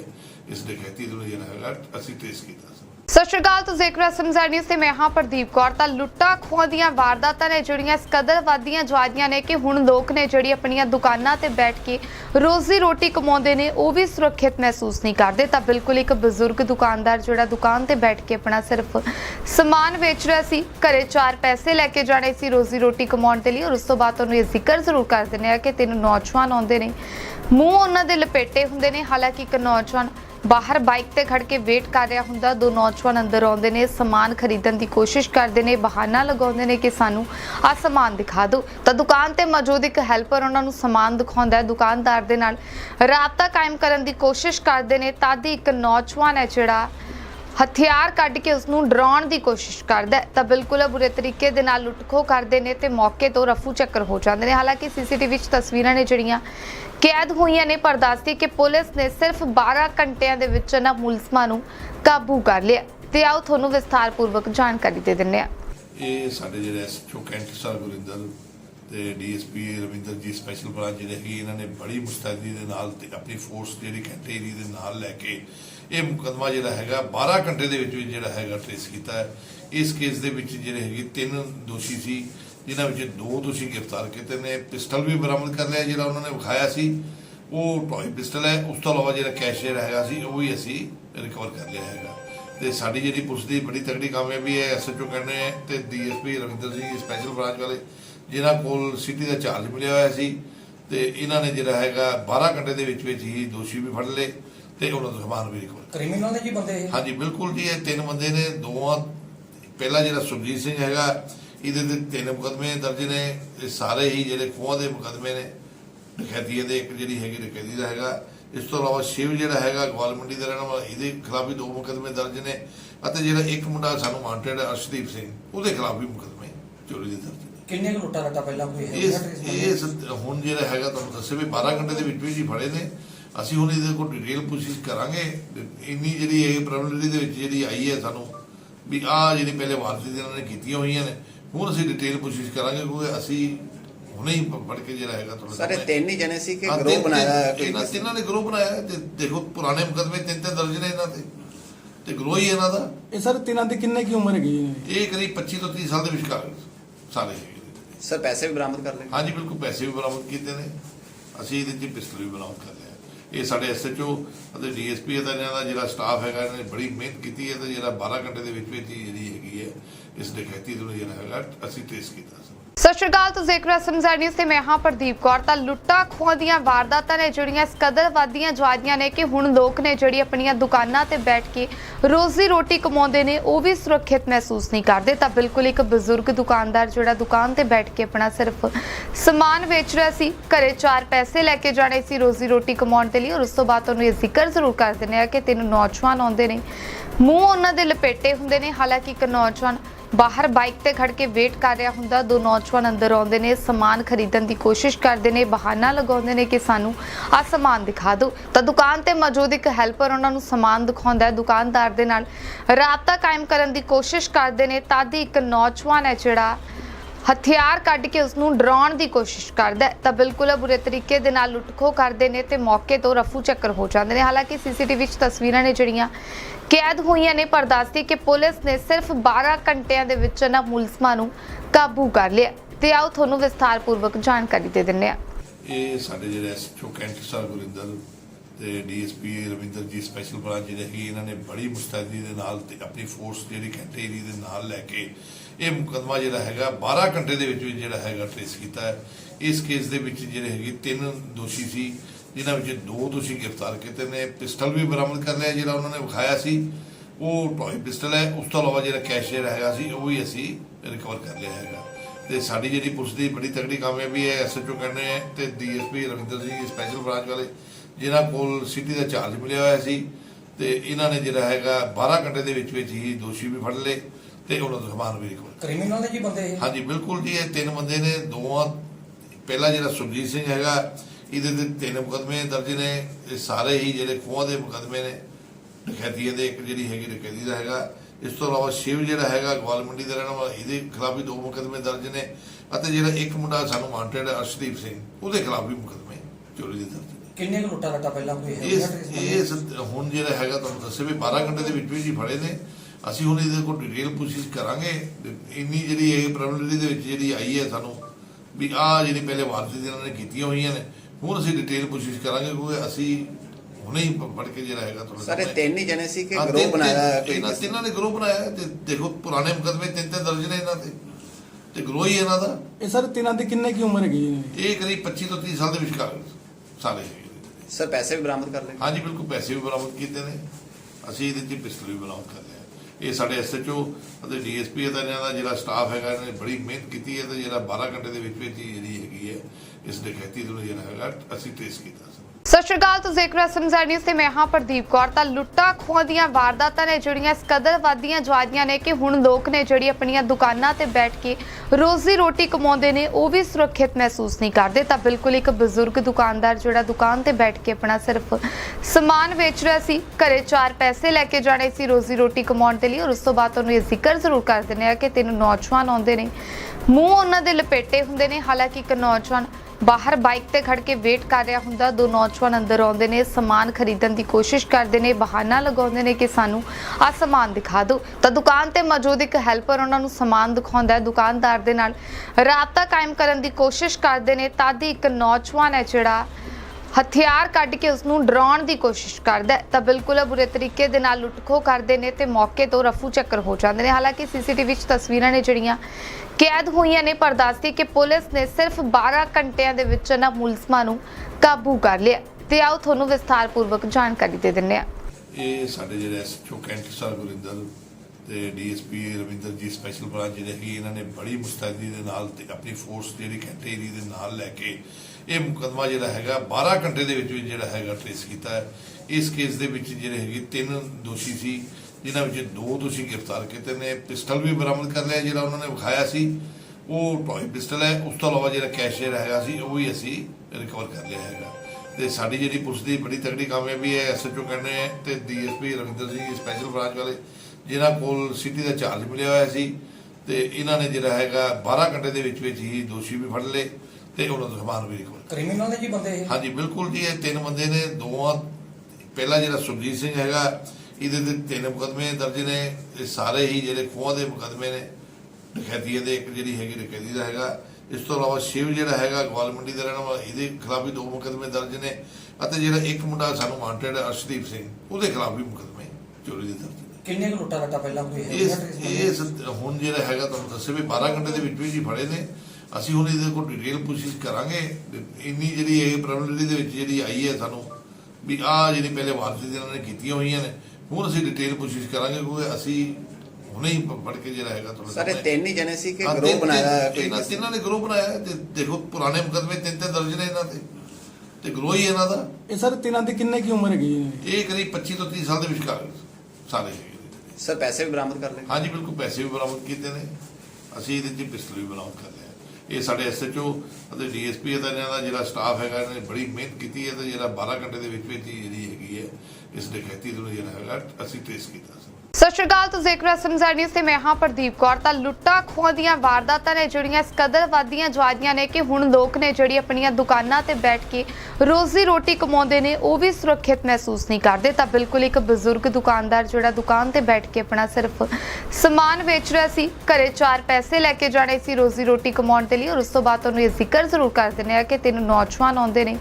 ਇਸ ਡਕੈਤੀ ਨੂੰ ਜਿਹੜਾ ਹੈਗਾ ਅਸੀਂ ਟ੍ਰੇਸ ਕੀਤਾ ਸੀ। ਸਤਿ ਸ਼੍ਰੀ ਅਕਾਲ, ਤੁਸੀਂ ਦੇਖ ਰਹੇ ਸਮਝਾ ਨਿਊਜ਼ ਤੇ ਮੈਂ ਹਾਂ ਪ੍ਰਦੀਪ ਕੌਰ। ਤਾਂ ਲੁੱਟਾਂ ਖੋਹਾਂ ਦੀਆਂ ਵਾਰਦਾਤਾਂ ਨੇ ਜਿਹੜੀਆਂ ਇਸ ਕਦਰ ਵੱਧਦੀਆਂ ਜਾ ਰਹੀਆਂ ਨੇ ਕਿ ਹੁਣ ਲੋਕ ਨੇ ਜਿਹੜੀ ਆਪਣੀਆਂ ਦੁਕਾਨਾਂ ਤੇ ਬੈਠ ਕੇ ਰੋਜ਼ੀ ਰੋਟੀ ਕਮਾਉਂਦੇ ਨੇ, ਉਹ ਵੀ ਸੁਰੱਖਿਅਤ ਮਹਿਸੂਸ ਨਹੀਂ ਕਰਦੇ। ਤਾਂ ਬਿਲਕੁਲ ਇੱਕ ਬਜ਼ੁਰਗ ਦੁਕਾਨਦਾਰ ਜਿਹੜਾ ਦੁਕਾਨ ਤੇ ਬੈਠ ਕੇ ਆਪਣਾ ਸਿਰਫ ਸਮਾਨ ਵੇਚ ਰਿਹਾ ਸੀ, ਘਰੇ ਚਾਰ ਪੈਸੇ ਲੈ ਕੇ ਜਾਣੇ ਸੀ ਰੋਜ਼ੀ ਰੋਟੀ ਕਮਾਉਣ ਦੇ ਲਈ। ਔਰ ਉਸ ਤੋਂ ਬਾਅਦ ਉਹਨੂੰ ਇਹ ਜ਼ਿਕਰ ਜ਼ਰੂਰ ਕਰ ਦਿੰਦੇ ਆ ਕਿ ਤਿੰਨ ਨੌਜਵਾਨ ਆਉਂਦੇ ਨੇ। ਮੂੰਹ ਉਹਨਾਂ ਦੇ ਲਪੇਟੇ ਹੁੰਦੇ ਨੇ। ਹਾਲਾਂਕਿ ਇੱਕ ਨੌਜਵਾਨ ਬਾਹਰ ਬਾਈਕ ਤੇ ਖੜ ਕੇ ਵੇਟ ਕਰ ਰਿਹਾ ਹੁੰਦਾ। ਦੋ ਨੌਜਵਾਨ ਅੰਦਰ ਆਉਂਦੇ ਨੇ, ਸਮਾਨ ਖਰੀਦਣ ਦੀ ਕੋਸ਼ਿਸ਼ ਕਰਦੇ ਨੇ, ਬਹਾਨਾ ਲਗਾਉਂਦੇ ਨੇ ਕਿ ਸਾਨੂੰ ਆ ਸਮਾਨ ਦਿਖਾ ਦਿਓ। ਤਾਂ ਦੁਕਾਨ ਤੇ ਮੌਜੂਦ ਇੱਕ ਹੈਲਪਰ ਉਹਨਾਂ ਨੂੰ ਸਮਾਨ ਦਿਖਾਉਂਦਾ ਹੈ। ਦੁਕਾਨਦਾਰ ਦੇ ਨਾਲ ਰਾਬਤਾ ਕਾਇਮ ਕਰਨ ਦੀ ਕੋਸ਼ਿਸ਼ ਕਰਦੇ ਨੇ। ਤਦ ਹੀ ਇੱਕ ਨੌਜਵਾਨ ਹੈ ਜਿਹੜਾ ਹਥਿਆਰ ਕੱਢ ਕੇ ਉਸ ਨੂੰ ਡਰਾਉਣ ਦੀ ਕੋਸ਼ਿਸ਼ ਕਰਦਾ ਹੈ। ਤਾਂ ਬਿਲਕੁਲ ਬੁਰੇ ਤਰੀਕੇ ਦੇ ਨਾਲ ਲੁੱਟਖੋ ਕਰਦੇ ਨੇ ਤੇ ਮੌਕੇ ਤੋਂ ਰਫੂ ਚੱਕਰ ਹੋ ਜਾਂਦੇ ਨੇ। ਹਾਲਾਂਕਿ ਸੀਸੀਟੀਵੀ ਵਿੱਚ ਤਸਵੀਰਾਂ ਨੇ ਜਿਹੜੀਆਂ ਕੈਦ ਹੋਈਆਂ ਨੇ, ਪਰ ਦੱਸਦੀ ਕਿ ਪੁਲਿਸ ਨੇ ਸਿਰਫ 12 ਘੰਟਿਆਂ ਦੇ ਵਿੱਚ ਇਹਨਾਂ ਮੁਲਜ਼ਮਾਂ ਨੂੰ ਕਾਬੂ ਕਰ ਲਿਆ। ਤੇ ਆਓ ਤੁਹਾਨੂੰ ਵਿਸਥਾਰਪੂਰਵਕ ਜਾਣਕਾਰੀ ਦੇ ਦਿੰਦੇ ਹਾਂ। ਇਹ ਸਾਡੇ ਜਿਹੜੇ ਐਸਐਚਓ ਕੈਂਟ ਸਰ ਗੁਰਿੰਦਰ ਤੇ ਡੀਐਸਪੀ ਰਵਿੰਦਰ ਜੀ ਸਪੈਸ਼ਲ ਬ੍ਰਾਂਚ ਜਿਹੜੇ ਹੈਗੇ, ਇਹਨਾਂ ਨੇ ਬੜੀ ਮੁਸਤੈਦੀ ਦੇ ਨਾਲ ਤੇ ਆਪਣੀ ਫੋਰਸ ਜਿਹੜੀ ਕੈਂਟ ਏਰੀਆ ਦੇ ਨਾਲ ਲੈ ਕੇ ਇਹ ਮੁਕਦਮਾ ਜਿਹੜਾ ਹੈਗਾ 12 ਘੰਟੇ ਦੇ ਵਿੱਚ ਵਿੱਚ ਜਿਹੜਾ ਹੈਗਾ ਟ੍ਰੇਸ ਕੀਤਾ ਹੈ। ਇਸ ਕੇਸ ਦੇ ਵਿੱਚ ਜਿਹੜੇ ਹੈਗੇ ਤਿੰਨ ਦੋਸ਼ੀ ਸੀ। ਜਿਨ੍ਹਾਂ ਵਿੱਚ ਦੋ ਦੋਸ਼ੀ ਗ੍ਰਿਫਤਾਰ ਕੀਤੇ ਨੇ ਪਿਸਟਲ ਵੀ ਬਰਾਮਦ ਕਰ ਲਿਆ ਜਿਹੜਾ ਉਹਨਾਂ ਨੇ ਵਿਖਾਇਆ ਸੀ। ਉਹ ਟੌਏ ਪਿਸਟਲ ਹੈ ਉਸ ਤੋਂ ਇਲਾਵਾ ਜਿਹੜਾ ਕੈਸ਼ ਜਿਹੜਾ ਹੈਗਾ ਸੀ ਉਹ ਵੀ ਅਸੀਂ ਰਿਕਵਰ ਕਰ ਲਿਆ ਹੈਗਾ। ਤੇ ਸਾਡੀ ਜਿਹੜੀ ਪੁਲਿਸ ਦੀ ਬੜੀ ਤਗੜੀ ਕਾਮਯਾਬੀ ਹੈ ਐਸਐਚਓ ਕਹਿੰਦੇ ਤੇ DSP Ravinder Singh special branch ਵਾਲੇ ਜਿਨ੍ਹਾਂ ਕੋਲ ਸਿਟੀ ਦਾ ਚਾਰਜ ਮਿਲਿਆ ਹੋਇਆ ਸੀ। ਤੇ ਇਹਨਾਂ ਨੇ ਜਿਹੜਾ ਹੈਗਾ 12 ਘੰਟੇ ਦੇ ਵਿੱਚ ਵਿੱਚ ਹੀ ਦੋਸ਼ੀ ਵੀ ਫੜ ਲਏ ਤੇ ਉਹਨਾਂ ਦਾ ਸਮਾਨ ਵੀ ਰਿਕਵਰ ਕ੍ਰਿਮੀਨਲ ਨੇ ਜੀ ਬੰਦੇ ਹਾਂਜੀ ਬਿਲਕੁਲ ਜੀ ਇਹ ਤਿੰਨ ਬੰਦੇ ਨੇ ਦੋਵਾਂ ਪਹਿਲਾ ਜਿਹੜਾ ਸੁਰਜੀਤ ਸਿੰਘ ਹੈਗਾ ਇਹਦੇ ਤੇ ਤਿੰਨ ਮੁਕਦਮੇ ਦਰਜ ਨੇ ਇਹ ਸਾਰੇ ਹੀ ਜਿਹੜੇ ਖੋਹਾਂ ਦੇ ਮੁਕਦਮੇ ਨੇ ਡਕੈਤੀ ਦੇ ਇੱਕ ਜਿਹੜੀ ਹੈਗੀ ਡਕੈਤੀ ਦਾ ਹੈਗਾ। ਇਸ ਤੋਂ ਇਲਾਵਾ ਸ਼ਿਵ ਜਿਹੜਾ ਹੈਗਾ ਗਵਾਲ ਮੰਡੀ ਦਾ ਰਹਿਣ ਵਾਲਾ ਇਹਦੇ ਖਿਲਾਫ ਵੀ ਦੋ ਮੁਕਦਮੇ ਦਰਜ ਨੇ ਅਤੇ ਜਿਹੜਾ ਇੱਕ ਮੁੰਡਾ ਸਾਨੂੰ ਵਾਂਟਡ ਅਰਸ਼ਦੀਪ ਸਿੰਘ ਉਹਦੇ ਖਿਲਾਫ ਵੀ ਮੁਕਦਮੇ ਚੋਰੀ ਦੇ ਦਰਜ ਕਿੰਨੇ ਕੁ ਲੁੱਟਾ ਰੱਟਾ ਪਹਿਲਾਂ ਕੋਈ ਹੈ? ਇਸ ਇਸ ਹੁਣ ਜਿਹੜਾ ਹੈਗਾ ਤੁਹਾਨੂੰ ਦੱਸਿਆ ਵੀ 12 ਘੰਟੇ ਦੇ ਵਿੱਚ ਵਿੱਚ ਹੀ ਫੜੇ ਨੇ। ਅਸੀਂ ਹੁਣ ਇਹਦੇ ਕੋਲ ਡਿਟੇਲ ਪੁੱਛਿਸ਼ ਕਰਾਂਗੇ। ਇੰਨੀ ਜਿਹੜੀ ਇਹ ਪ੍ਰੋਬਲਮ ਦੇ ਵਿੱਚ ਜਿਹੜੀ ਆਈ ਹੈ ਸਾਨੂੰ ਵੀ ਆ ਜਿਹੜੀ ਪਹਿਲੇ ਵਾਰਸੀ ਦੇ ਇਹਨਾਂ ਨੇ ਕੀਤੀਆਂ ਹੋਈਆਂ ਨੇ ਹੁਣ ਅਸੀਂ ਡਿਟੇਲ ਪੁੱਛਿਸ਼ ਕਰਾਂਗੇ ਕਿਉਂਕਿ ਅਸੀਂ ਹੁਣੇ ਹੀ ਫੜ ਕੇ ਜਿਹੜਾ ਹੈਗਾ ਤੁਹਾਡੇ ਸਾਰੇ ਤਿੰਨ ਹੀ ਜਣੇ ਸੀ ਕਿ ਹਾਂ, ਗਰੋਹ ਤਿੰਨ- ਬਣਾਇਆ ਤਿੰਨ- ਕੋਈ ਇਹਨਾਂ ਕਿਸੇ? ਤਿੰਨਾਂ ਨੇ ਗਰੋਹ ਬਣਾਇਆ ਤੇ ਦੇਖੋ ਪੁਰਾਣੇ ਮੁਕਦਮੇ ਤਿੰਨ ਤਿੰਨ ਦਰਜ ਨੇ ਇਹਨਾਂ ਤੇ ਤੇ ਗਰੋਹ ਹੀ ਇਹਨਾਂ ਦਾ। ਇਹ ਸਰ ਤਿੰਨਾਂ ਦੀ ਕਿੰਨੇ ਕੀ ਉਮਰ ਹੈਗੀ ਹੈ? ਇਹ ਕਰੀਬ 25 ਤੋਂ 30 ਸਾਲ ਦੇ ਵਿਚਕਾਰ ਸਾਰੇ ਹੈਗੇ ਨੇ। ਸਰ ਪੈਸੇ ਵੀ ਬਰਾਮਦ ਕਰ ਲਏ? ਹਾਂਜੀ ਬਿਲਕੁਲ ਪੈਸੇ ਵੀ ਬਰਾਮਦ ਕੀਤੇ ਨੇ। ਅਸੀਂ ਇਹਦੇ 'ਚ ਪਿਸਤਲ ਵੀ ਬਰਾਮਦ ਕਰ ਇਹ ਸਾਡੇ ਐਸਐਚਓ ਅਤੇ ਡੀਐਸਪੀ ਦਾ ਇਹਨਾਂ ਦਾ ਜਿਹੜਾ ਸਟਾਫ ਹੈਗਾ, ਇਹਨਾਂ ਨੇ ਬੜੀ ਮਿਹਨਤ ਕੀਤੀ ਹੈ ਤੇ ਜਿਹੜਾ 12 ਘੰਟੇ ਦੇ ਵਿੱਚ ਵਿੱਚ ਹੀ ਜਿਹੜੀ ਹੈਗੀ ਹੈ, ਇਸ ਡਕੈਤੀ ਨੂੰ ਜਿਹੜਾ ਹੈਗਾ, ਅਸੀਂ ਟ੍ਰੇਸ ਕੀਤਾ ਸੀ ਸਤਿ ਸ਼੍ਰੀ ਅਕਾਲ, ਤੁਸੀਂ ਦੇਖ ਰਹੇ ਨਿਊਜ਼ ਤੇ ਮੈਂ ਹਾਂ ਪ੍ਰਦੀਪ ਕੌਰ। ਤਾਂ ਲੁੱਟਾਂ ਖੋਹਾਂ ਦੀਆਂ ਵਾਰਦਾਤਾਂ ਨੇ ਜਿਹੜੀਆਂ ਇਸ ਕਦਰ ਵਧੀਆਂ ਜਾਂਦੀਆਂ ਨੇ ਕਿ ਹੁਣ ਲੋਕ ਨੇ ਜਿਹੜੀ ਆਪਣੀਆਂ ਦੁਕਾਨਾਂ ਤੇ ਬੈਠ ਕੇ ਰੋਜ਼ੀ ਰੋਟੀ ਕਮਾਉਂਦੇ ਨੇ, ਉਹ ਵੀ ਸੁਰੱਖਿਅਤ ਮਹਿਸੂਸ ਨਹੀਂ ਕਰਦੇ। ਤਾਂ ਬਿਲਕੁਲ ਇੱਕ ਬਜ਼ੁਰਗ ਦੁਕਾਨਦਾਰ ਜਿਹੜਾ ਦੁਕਾਨ ਤੇ ਬੈਠ ਕੇ ਆਪਣਾ ਸਿਰਫ ਸਮਾਨ ਵੇਚ ਰਿਹਾ ਸੀ, ਘਰੇ ਚਾਰ ਪੈਸੇ ਲੈ ਕੇ ਜਾਣੇ ਸੀ ਰੋਜ਼ੀ ਰੋਟੀ ਕਮਾਉਣ ਦੇ ਲਈ। ਔਰ ਉਸ ਤੋਂ ਬਾਅਦ ਉਹਨੂੰ ਇਹ ਜ਼ਿਕਰ ਜ਼ਰੂਰ ਕਰ ਦਿੰਦੇ ਆ ਕਿ ਤਿੰਨ ਨੌਜਵਾਨ ਆਉਂਦੇ ਨੇ। ਮੂੰਹ ਉਹਨਾਂ ਦੇ ਲਪੇਟੇ ਹੁੰਦੇ ਨੇ। ਹਾਲਾਂਕਿ ਇੱਕ ਨੌਜਵਾਨ ਬਾਹਰ ਬਾਈਕ ਤੇ ਖੜ ਕੇ ਵੇਟ ਕਰ ਰਿਹਾ ਹੁੰਦਾ। ਦੋ ਨੌਜਵਾਨ ਅੰਦਰ ਆਉਂਦੇ ਨੇ, ਸਮਾਨ ਖਰੀਦਣ ਦੀ ਕੋਸ਼ਿਸ਼ ਕਰਦੇ ਨੇ, ਬਹਾਨਾ ਲਗਾਉਂਦੇ ਨੇ ਕਿ ਸਾਨੂੰ ਆ ਸਮਾਨ ਦਿਖਾ ਦਿਓ। ਤਾਂ ਦੁਕਾਨ ਤੇ ਮੌਜੂਦ ਇੱਕ ਹੈਲਪਰ ਉਹਨਾਂ ਨੂੰ ਸਮਾਨ ਦਿਖਾਉਂਦਾ ਹੈ। ਦੁਕਾਨਦਾਰ ਦੇ ਨਾਲ ਰਾਬਤਾ ਕਾਇਮ ਕਰਨ ਦੀ ਕੋਸ਼ਿਸ਼ ਕਰਦੇ ਨੇ। ਤਦ ਹੀ ਇੱਕ ਨੌਜਵਾਨ ਹੈ ਜਿਹੜਾ ਹਥਿਆਰ ਕੱਢ ਕੇ ਉਸ ਨੂੰ ਡਰਾਉਣ ਦੀ ਕੋਸ਼ਿਸ਼ ਕਰਦਾ ਹੈ। ਤਾਂ ਬਿਲਕੁਲ ਬੁਰੇ ਤਰੀਕੇ ਦੇ ਨਾਲ ਲੁੱਟਖੋ ਕਰਦੇ ਨੇ ਤੇ ਮੌਕੇ ਤੋਂ ਰਫੂ ਚੱਕਰ ਹੋ ਜਾਂਦੇ ਨੇ। ਹਾਲਾਂਕਿ ਸੀਸੀਟੀਵੀ 'ਚ ਤਸਵੀਰਾਂ ਨੇ ਜਿਹੜੀਆਂ ਕੈਦ ਹੋਈਆਂ ਨੇ, ਪਰ ਦੱਸਦੀ ਕਿ ਪੁਲਿਸ ਨੇ ਸਿਰਫ 12 ਘੰਟਿਆਂ ਦੇ ਵਿੱਚ ਇਹਨਾਂ ਮੁਲਜ਼ਮਾਂ ਨੂੰ ਕਾਬੂ ਕਰ ਲਿਆ। ਤੇ ਆਓ ਤੁਹਾਨੂੰ ਵਿਸਥਾਰਪੂਰਵਕ ਜਾਣਕਾਰੀ ਦੇ ਦਿੰਦੇ ਹਾਂ। ਇਹ ਸਾਡੇ ਜਿਹੜੇ ਐਸਐਚਓ ਕੈਂਟ ਸਾਹਿਬ ਗੁਰਿੰਦਰ ਤੇ ਡੀਐਸਪੀ ਰਵਿੰਦਰ ਜੀ ਸਪੈਸ਼ਲ ਬ੍ਰਾਂਚ ਜਿਹੜੇ ਹੈਗੇ, ਇਹਨਾਂ ਨੇ ਬੜੀ ਮੁਸਤੈਦੀ ਦੇ ਨਾਲ ਤੇ ਆਪਣੀ ਫੋਰਸ ਜਿਹੜੀ ਕੈਂਟ ਏਰੀਆ ਦੇ ਨਾਲ ਲੈ ਕੇ ਇਹ ਮੁਕਦਮਾ ਜਿਹੜਾ ਹੈਗਾ 12 ਘੰਟੇ ਦੇ ਵਿੱਚ ਵਿੱਚ ਜਿਹੜਾ ਹੈਗਾ ਟ੍ਰੇਸ ਕੀਤਾ ਹੈ। ਇਸ ਕੇਸ ਦੇ ਵਿੱਚ ਜਿਹੜੇ ਹੈਗੇ ਤਿੰਨ ਦੋਸ਼ੀ ਸੀ। ਜਿਨ੍ਹਾਂ ਵਿੱਚ ਦੋ ਦੋਸ਼ੀ ਗ੍ਰਿਫਤਾਰ ਕੀਤੇ ਨੇ ਪਿਸਟਲ ਵੀ ਬਰਾਮਦ ਕਰ ਲਿਆ ਜਿਹੜਾ ਉਹਨਾਂ ਨੇ ਵਿਖਾਇਆ ਸੀ। ਉਹ ਟੌਏ ਪਿਸਟਲ ਹੈ ਉਸ ਤੋਂ ਇਲਾਵਾ ਜਿਹੜਾ ਕੈਸ਼ ਜਿਹੜਾ ਹੈਗਾ ਸੀ ਉਹ ਵੀ ਅਸੀਂ ਰਿਕਵਰ ਕਰ ਲਿਆ ਹੈਗਾ। ਤੇ ਸਾਡੀ ਜਿਹੜੀ ਪੁਲਿਸ ਦੀ ਬੜੀ ਤਗੜੀ ਕਾਮਯਾਬੀ ਹੈ ਐਸਐਚਓ ਕਹਿੰਦੇ ਤੇ DSP Ravinder Singh special branch ਵਾਲੇ ਜਿਨ੍ਹਾਂ ਕੋਲ ਸਿਟੀ ਦਾ ਚਾਰਜ ਮਿਲਿਆ ਹੋਇਆ ਸੀ। ਤੇ ਇਹਨਾਂ ਨੇ ਜਿਹੜਾ ਹੈਗਾ 12 ਘੰਟੇ ਦੇ ਵਿੱਚ ਵਿੱਚ ਹੀ ਦੋਸ਼ੀ ਵੀ ਫੜ ਲਏ ਤੇ ਉਹਨਾਂ ਦਾ ਸਮਾਨ ਵੀ ਰਿਕਵਰ ਕ੍ਰਿਮੀਨਲ ਨੇ ਜੀ ਬੰਦੇ ਇਹ? ਹਾਂਜੀ ਬਿਲਕੁਲ ਜੀ ਇਹ ਤਿੰਨ ਬੰਦੇ ਨੇ ਦੋਵਾਂ ਪਹਿਲਾ ਜਿਹੜਾ ਸੁਰਜੀਤ ਸਿੰਘ ਹੈਗਾ ਇਹਦੇ ਤੇ ਤਿੰਨ ਮੁਕਦਮੇ ਦਰਜ ਨੇ ਇਹ ਸਾਰੇ ਹੀ ਜਿਹੜੇ ਖੋਹਾਂ ਦੇ ਮੁਕਦਮੇ ਨੇ ਡਕੈਤੀ ਦੇ ਇੱਕ ਜਿਹੜੀ ਹੈਗੀ ਡਕੈਤੀ ਦਾ ਹੈਗਾ। ਇਸ ਤੋਂ ਇਲਾਵਾ ਸ਼ਿਵ ਜਿਹੜਾ ਹੈਗਾ ਗਵਾਲ ਮੰਡੀ ਦਾ ਰਹਿਣ ਵਾਲਾ ਇਹਦੇ ਖਿਲਾਫ ਵੀ ਦੋ ਮੁਕਦਮੇ ਦਰਜ ਨੇ ਅਤੇ ਜਿਹੜਾ ਇੱਕ ਮੁੰਡਾ ਸਾਨੂੰ ਵਾਂਟਡ ਅਰਸ਼ਦੀਪ ਸਿੰਘ ਉਹਦੇ ਖਿਲਾਫ ਵੀ ਮੁਕਦਮੇ ਚੋਰੀ ਦੇ ਦਰਜ ਕਿੰਨੇ ਕੁ ਲੁੱਟਾ ਰੱਟਾ ਪਹਿਲਾਂ ਕੋਈ ਹੈ ਇਸ ਹੁਣ ਜਿਹੜਾ ਹੈਗਾ ਤੁਹਾਨੂੰ ਦੱਸਿਆ ਵੀ 12 ਘੰਟੇ ਦੇ ਵਿੱਚ ਵਿੱਚ ਹੀ ਫੜੇ ਨੇ। ਅਸੀਂ ਹੁਣ ਇਹਦੇ ਕੋਲ ਡਿਟੇਲ ਪੁੱਛਿਸ਼ ਕਰਾਂਗੇ। ਇੰਨੀ ਜਿਹੜੀ ਇਹ ਪ੍ਰੋਬਲਮ ਦੇ ਵਿੱਚ ਜਿਹੜੀ ਆਈ ਹੈ ਸਾਨੂੰ ਵੀ ਆ ਜਿਹੜੀ ਪਹਿਲੇ ਵਾਰਸੀ ਦੇ ਇਹਨਾਂ ਨੇ ਕੀਤੀਆਂ ਹੋਈਆਂ ਨੇ ਹੁਣ ਅਸੀਂ ਡਿਟੇਲ ਪੁੱਛਿਸ਼ ਕਰਾਂਗੇ ਕਿਉਂਕਿ ਅਸੀਂ ਹੁਣੇ ਹੀ ਫੜ ਕੇ ਜਿਹੜਾ ਹੈਗਾ ਤੁਹਾਡੇ ਸਾਰੇ ਤਿੰਨ ਹੀ ਜਣੇ ਸੀ ਕਿ ਗਰੋਹ ਬਣਾਇਆ ਕੋਈ ਇਹਨਾਂ? ਤਿੰਨਾਂ ਨੇ ਗਰੋਹ ਬਣਾਇਆ ਤੇ ਦੇਖੋ ਪੁਰਾਣੇ ਮੁਕਦਮੇ ਤਿੰਨ ਤਿੰਨ ਦਰਜ ਨੇ ਇਹਨਾਂ ਤੇ ਤੇ ਗਰੋਹ ਹੀ ਇਹਨਾਂ ਦਾ। ਇਹ ਸਰ ਤਿੰਨਾਂ ਦੀ ਕਿੰਨੇ ਕੀ ਉਮਰ ਹੈਗੀ ਹੈ ਇਹ ਕਰੀਬ 25 ਤੋਂ 30 ਸਾਲ ਦੇ ਵਿਚਕਾਰ ਸਾਰੇ। ਸਰ ਪੈਸੇ ਵੀ ਬਰਾਮਦ ਕਰ ਲਏ? ਹਾਂਜੀ ਬਿਲਕੁਲ ਪੈਸੇ ਵੀ ਬਰਾਮਦ ਕੀਤੇ ਨੇ। ਅਸੀਂ ਇਹਦੇ 'ਚ ਪਿਸਤਲ ਵੀ ਬਰਾਮਦ ਕਰ ਲਿਆ। ਇਹ ਸਾਡੇ ਐਸਐਚਓ ਅਤੇ ਡੀਐਸਪੀ ਦਾ ਇਹਨਾਂ ਦਾ ਜਿਹੜਾ ਸਟਾਫ ਹੈਗਾ ਇਹਨਾਂ ਨੇ ਬੜੀ ਮਿਹਨਤ ਕੀਤੀ ਹੈ ਤੇ ਜਿਹੜਾ 12 ਘੰਟੇ ਦੇ ਵਿੱਚ ਵਿੱਚ ਜਿਹੜੀ ਹੈਗੀ ਹੈ। ਇਸ ਡਕੈਤੀ ਨੂੰ ਜਿਹੜਾ ਹੈਗਾ ਅਸੀਂ ਟ੍ਰੇਸ ਕੀਤਾ ਸੀ। ਸਤਿ ਸ਼੍ਰੀ ਅਕਾਲ, ਤੁਸੀਂ ਦੇਖ ਰਹੇ ਨਿਊਜ਼ ਤੇ ਮੈਂ ਹਾਂ ਪ੍ਰਦੀਪ ਕੌਰ। ਤਾਂ ਲੁੱਟਾਂ ਖੋਹਾਂ ਦੀਆਂ ਵਾਰਦਾਤਾਂ ਨੇ ਜਿਹੜੀਆਂ ਇਸ ਕਦਰ ਵਧੀਆਂ ਜਾਂਦੀਆਂ ਨੇ ਕਿ ਹੁਣ ਲੋਕ ਨੇ ਜਿਹੜੀ ਆਪਣੀਆਂ ਦੁਕਾਨਾਂ ਤੇ ਬੈਠ ਕੇ ਰੋਜ਼ੀ ਰੋਟੀ ਕਮਾਉਂਦੇ ਨੇ, ਉਹ ਵੀ ਸੁਰੱਖਿਅਤ ਮਹਿਸੂਸ ਨਹੀਂ ਕਰਦੇ। ਤਾਂ ਬਿਲਕੁਲ ਇੱਕ ਬਜ਼ੁਰਗ ਦੁਕਾਨਦਾਰ ਜਿਹੜਾ ਦੁਕਾਨ ਤੇ ਬੈਠ ਕੇ ਆਪਣਾ ਸਿਰਫ ਸਮਾਨ ਵੇਚ ਰਿਹਾ ਸੀ, ਘਰੇ ਚਾਰ ਪੈਸੇ ਲੈ ਕੇ ਜਾਣੇ ਸੀ ਰੋਜ਼ੀ ਰੋਟੀ ਕਮਾਉਣ ਦੇ ਲਈ। ਔਰ ਉਸ ਤੋਂ ਬਾਅਦ ਉਹਨੂੰ ਇਹ ਜ਼ਿਕਰ ਜ਼ਰੂਰ ਕਰ ਦਿੰਦੇ ਆ ਕਿ ਤਿੰਨ ਨੌਜਵਾਨ ਆਉਂਦੇ ਨੇ। ਮੂੰਹ ਉਹਨਾਂ ਦੇ ਲਪੇਟੇ ਹੁੰਦੇ ਨੇ। ਹਾਲਾਂਕਿ ਇੱਕ ਨੌਜਵਾਨ ਬਾਹਰ ਬਾਈਕ ਤੇ ਖੜ ਕੇ ਵੇਟ ਕਰ ਰਿਹਾ ਹੁੰਦਾ। ਦੋ ਨੌਜਵਾਨ ਅੰਦਰ ਆਉਂਦੇ ਨੇ, ਸਮਾਨ ਖਰੀਦਣ ਦੀ ਕੋਸ਼ਿਸ਼ ਕਰਦੇ ਨੇ, ਬਹਾਨਾ ਲਗਾਉਂਦੇ ਨੇ ਕਿ ਸਾਨੂੰ ਆ ਸਮਾਨ ਦਿਖਾ ਦਿਓ। ਤਾਂ ਦੁਕਾਨ ਤੇ ਮੌਜੂਦ ਇੱਕ ਹੈਲਪਰ ਉਹਨਾਂ ਨੂੰ ਸਮਾਨ ਦਿਖਾਉਂਦਾ ਹੈ। ਦੁਕਾਨਦਾਰ ਦੇ ਨਾਲ ਰਾਬਤਾ ਕਾਇਮ ਕਰਨ ਦੀ ਕੋਸ਼ਿਸ਼ ਕਰਦੇ ਨੇ। ਤਦ ਹੀ ਇੱਕ ਨੌਜਵਾਨ ਹੈ ਜਿਹੜਾ ਹਥਿਆਰ ਕੱਢ ਕੇ ਉਸ ਨੂੰ ਡਰਾਉਣ ਦੀ ਕੋਸ਼ਿਸ਼ ਕਰਦਾ ਤਾਂ ਬਿਲਕੁਲ ਬੁਰੇ ਤਰੀਕੇ ਦੇ ਨਾਲ ਲੁੱਟਖੋ ਕਰਦੇ ਨੇ ਤੇ ਮੌਕੇ ਤੋਂ ਰਫੂ ਚੱਕਰ ਹੋ ਜਾਂਦੇ ਨੇ। ਹਾਲਾਂਕਿ ਸੀਸੀਟੀਵੀ 'ਚ ਤਸਵੀਰਾਂ ਨੇ ਜਿਹੜੀਆਂ ਕੈਦ ਹੋਈਆਂ ਨੇ, ਪਰ ਦੱਸਦੀ ਕਿ ਪੁਲਿਸ ਨੇ ਸਿਰਫ 12 ਘੰਟਿਆਂ ਦੇ ਵਿੱਚ ਇਹਨਾਂ ਮੁਲਜ਼ਮਾਂ ਨੂੰ ਕਾਬੂ ਕਰ ਲਿਆ। ਤੇ ਆਓ ਤੁਹਾਨੂੰ ਵਿਸਥਾਰਪੂਰਵਕ ਜਾਣਕਾਰੀ ਦੇ ਦਿੰਦੇ ਹਾਂ। ਇਹ ਸਾਡੇ ਜਿਹੜੇ ਐਸਐਚਓ ਕੈਂਟ ਸਰ ਗੁਰਿੰਦਰ ਤੇ ਡੀਐਸਪੀ ਰਵਿੰਦਰ ਜੀ ਸਪੈਸ਼ਲ ਬ੍ਰਾਂਚ ਜਿਹੜੇ ਹੈਗੇ, ਇਹਨਾਂ ਨੇ ਬੜੀ ਮੁਸਤੈਦੀ ਦੇ ਨਾਲ ਤੇ ਆਪਣੀ ਫੋਰਸ ਜਿਹੜੀ ਕੈਂਟ ਦੇ ਨਾਲ ਲੈ ਕੇ ਇਹ ਮੁਕਦਮਾ ਜਿਹੜਾ ਹੈਗਾ 12 ਘੰਟੇ ਦੇ ਵਿੱਚ ਵਿੱਚ ਜਿਹੜਾ ਹੈਗਾ ਟ੍ਰੇਸ ਕੀਤਾ ਹੈ। ਇਸ ਕੇਸ ਦੇ ਵਿੱਚ ਜਿਹੜੇ ਹੈਗੇ ਤਿੰਨ ਦੋਸ਼ੀ ਸੀ। ਜਿਨ੍ਹਾਂ ਵਿੱਚ ਦੋ ਦੋਸ਼ੀ ਗ੍ਰਿਫਤਾਰ ਕੀਤੇ ਨੇ ਪਿਸਟਲ ਵੀ ਬਰਾਮਦ ਕਰ ਲਿਆ ਜਿਹੜਾ ਉਹਨਾਂ ਨੇ ਵਿਖਾਇਆ ਸੀ। ਉਹ ਟੌਏ ਪਿਸਟਲ ਹੈ ਉਸ ਤੋਂ ਇਲਾਵਾ ਜਿਹੜਾ ਕੈਸ਼ ਹੈਗਾ ਸੀ ਉਹ ਵੀ ਅਸੀਂ ਰਿਕਵਰ ਕਰ ਲਿਆ ਹੈਗਾ। ਤੇ ਸਾਡੀ ਜਿਹੜੀ ਪੁਲਿਸ ਦੀ ਬੜੀ ਤਗੜੀ ਕਾਮਯਾਬੀ ਹੈ ਐਸਐਚਓ ਕਰਨੇ ਤੇ DSP Ravinder Singh special branch ਵਾਲੇ ਜਿਨ੍ਹਾਂ ਕੋਲ ਸਿਟੀ ਦਾ ਚਾਰਜ ਮਿਲਿਆ ਹੋਇਆ ਸੀ ਤੇ ਇਹਨਾਂ ਨੇ ਜਿਹੜਾ ਹੈਗਾ 12 ਘੰਟੇ ਦੇ ਵਿੱਚ ਵਿੱਚ ਹੀ ਦੋਸ਼ੀ ਵੀ ਫੜ ਲਏ ਤੇ ਉਹਨਾਂ ਦਾ ਸਮਾਨ ਵੀ ਰਿਕਵਰ ਕ੍ਰਿਮੀਨਲ ਨੇ ਜੀ ਬੰਦੇ ਇਹ? ਹਾਂਜੀ ਬਿਲਕੁਲ ਜੀ ਇਹ ਤਿੰਨ ਬੰਦੇ ਨੇ ਦੋਵਾਂ ਪਹਿਲਾ ਜਿਹੜਾ ਸੁਰਜੀਤ ਸਿੰਘ ਹੈਗਾ ਇਹਦੇ ਤੇ ਤਿੰਨ ਮੁਕਦਮੇ ਦਰਜ ਨੇ ਇਹ ਸਾਰੇ ਹੀ ਜਿਹੜੇ ਖੋਹਾਂ ਦੇ ਮੁਕਦਮੇ ਨੇ ਡਕੈਤੀ ਦੇ ਇੱਕ ਜਿਹੜੀ ਹੈਗੀ ਡਕੈਤੀ ਦਾ ਹੈਗਾ। ਇਸ ਤੋਂ ਇਲਾਵਾ ਸ਼ਿਵ ਜਿਹੜਾ ਹੈਗਾ ਗਵਾਲ ਮੰਡੀ ਦਾ ਰਹਿਣ ਵਾਲਾ ਇਹਦੇ ਖਿਲਾਫ ਵੀ ਦੋ ਮੁਕਦਮੇ ਦਰਜ ਨੇ ਅਤੇ ਜਿਹੜਾ ਇੱਕ ਮੁੰਡਾ ਸਾਨੂੰ ਵਾਂਟਡ ਅਰਸ਼ਦੀਪ ਸਿੰਘ ਉਹਦੇ ਖਿਲਾਫ ਵੀ ਮੁਕਦਮੇ ਚੋਰੀ ਦੇ ਦਰਜ ਨੇ। ਕਿੰਨੇ ਕੁ ਲੁੱਟਾ ਰੱਟਾ ਪਹਿਲਾਂ ਕੋਈ ਹੈ ਇਸ ਹੁਣ ਜਿਹੜਾ ਹੈਗਾ ਤੁਹਾਨੂੰ ਦੱਸਿਆ ਵੀ 12 ਘੰਟੇ ਦੇ ਵਿੱਚ ਵਿੱਚ ਹੀ ਫੜੇ ਨੇ। ਅਸੀਂ ਹੁਣ ਇਹਦੇ ਕੋਲ ਡਿਟੇਲ ਪੁੱਛਿਸ਼ ਕਰਾਂਗੇ। ਇੰਨੀ ਜਿਹੜੀ ਇਹ ਪ੍ਰੋਬਲਮਿਟੀ ਦੇ ਵਿੱਚ ਜਿਹੜੀ ਆਈ ਹੈ ਸਾਨੂੰ ਵੀ ਆ ਜਿਹੜੀ ਪਹਿਲੇ ਵਾਰਸੀ ਇਹਨਾਂ ਨੇ ਕੀਤੀਆਂ ਹੋਈਆਂ ਨੇ ਹੁਣ ਅਸੀਂ ਡਿਟੇਲ ਪੁੱਛਿਸ਼ ਕਰਾਂਗੇ ਕਿਉਂਕਿ ਅਸੀਂ ਹੁਣੇ ਹੀ ਪੜ ਕੇ ਜਿਹੜਾ ਹੈਗਾ ਤੁਹਾਡੇ ਸਰ ਤਿੰਨ ਹੀ ਜਣੇ ਸੀ ਕਿ ਗਰੋਹ ਬਣਾਇਆ ਹੈ ਕੋਈ ਇਹਨਾਂ? ਤਿੰਨਾਂ ਨੇ ਗਰੋਹ ਬਣਾਇਆ ਤੇ ਦੇਖੋ ਪੁਰਾਣੇ ਮੁਕਦਮੇ ਤਿੰਨ ਤਿੰਨ ਦਰਜ ਨੇ ਇਹਨਾਂ ਤੇ ਤੇ ਗਰੋਹ ਹੀ ਇਹਨਾਂ ਦਾ। ਇਹ ਸਰ ਤਿੰਨਾਂ ਦੀ ਕਿੰਨੇ ਕੀ ਉਮਰ ਹੈਗੀ ਇਹ ਕਰੀਬ 25 ਤੋਂ 30 ਸਾਲ ਦੇ ਵਿਚਕਾਰ ਸਾਰੇ ਹੈਗੇ। ਸਰ ਪੈਸੇ ਵੀ ਬਰਾਮਦ ਕਰ ਲਏ। ਹਾਂਜੀ ਬਿਲਕੁਲ ਪੈਸੇ ਵੀ ਬਰਾਮਦ ਕੀਤੇ ਨੇ। ਅਸੀਂ ਇਹਦੇ 'ਚ ਪਿਸਤਲ ਵੀ ਬਰਾਮਦ ਕਰ ਲਿਆ। ਇਹ ਸਾਡੇ ਐਸਐਚਓ ਅਤੇ ਡੀਐਸਪੀ ਦਾ ਇਹਨਾਂ ਦਾ ਜਿਹੜਾ ਸਟਾਫ ਹੈਗਾ, ਇਹਨਾਂ ਨੇ ਬੜੀ ਮਿਹਨਤ ਕੀਤੀ ਹੈ ਤੇ ਜਿਹੜਾ 12 ਘੰਟੇ ਦੇ ਵਿੱਚ ਵਿੱਚ ਹੀ ਜਿਹੜੀ ਹੈਗੀ ਹੈ, ਇਸ ਡਕੈਤੀ ਨੂੰ ਜਿਹੜਾ ਹੈਗਾ, ਅਸੀਂ ਟ੍ਰੇਸ ਕੀਤਾ ਸੀ ਸਤਿ ਸ਼੍ਰੀ ਅਕਾਲ, ਤੁਸੀਂ ਦੇਖ ਰਹੇ ਨਿਊਜ਼ ਤੇ ਮੈਂ ਹਾਂ ਪ੍ਰਦੀਪ ਕੌਰ। ਤਾਂ ਲੁੱਟਾਂ ਖੋਹਾਂ ਦੀਆਂ ਵਾਰਦਾਤਾਂ ਨੇ ਜਿਹੜੀਆਂ ਇਸ ਕਦਰ ਵੱਧਦੀਆਂ ਜਾਂਦੀਆਂ ਨੇ ਕਿ ਹੁਣ ਲੋਕ ਨੇ ਜਿਹੜੀ ਆਪਣੀਆਂ ਦੁਕਾਨਾਂ ਤੇ ਬੈਠ ਕੇ ਰੋਜ਼ੀ ਰੋਟੀ ਕਮਾਉਂਦੇ ਨੇ, ਉਹ ਵੀ ਸੁਰੱਖਿਅਤ ਮਹਿਸੂਸ ਨਹੀਂ ਕਰਦੇ। ਤਾਂ ਬਿਲਕੁਲ ਇੱਕ ਬਜ਼ੁਰਗ ਦੁਕਾਨਦਾਰ ਜਿਹੜਾ ਦੁਕਾਨ ਤੇ ਬੈਠ ਕੇ ਆਪਣਾ ਸਿਰਫ ਸਮਾਨ ਵੇਚ ਰਿਹਾ ਸੀ, ਘਰੇ ਚਾਰ ਪੈਸੇ ਲੈ ਕੇ ਜਾਣੇ ਸੀ ਰੋਜ਼ੀ ਰੋਟੀ ਕਮਾਉਣ ਦੇ ਲਈ ਔਰ ਉਸ ਤੋਂ ਬਾਅਦ ਉਹਨੂੰ ਇਹ ਜ਼ਿਕਰ ਜ਼ਰੂਰ ਕਰ ਦਿੰਦੇ ਆ ਕਿ ਤਿੰਨ ਨੌਜਵਾਨ ਆਉਂਦੇ ਨੇ।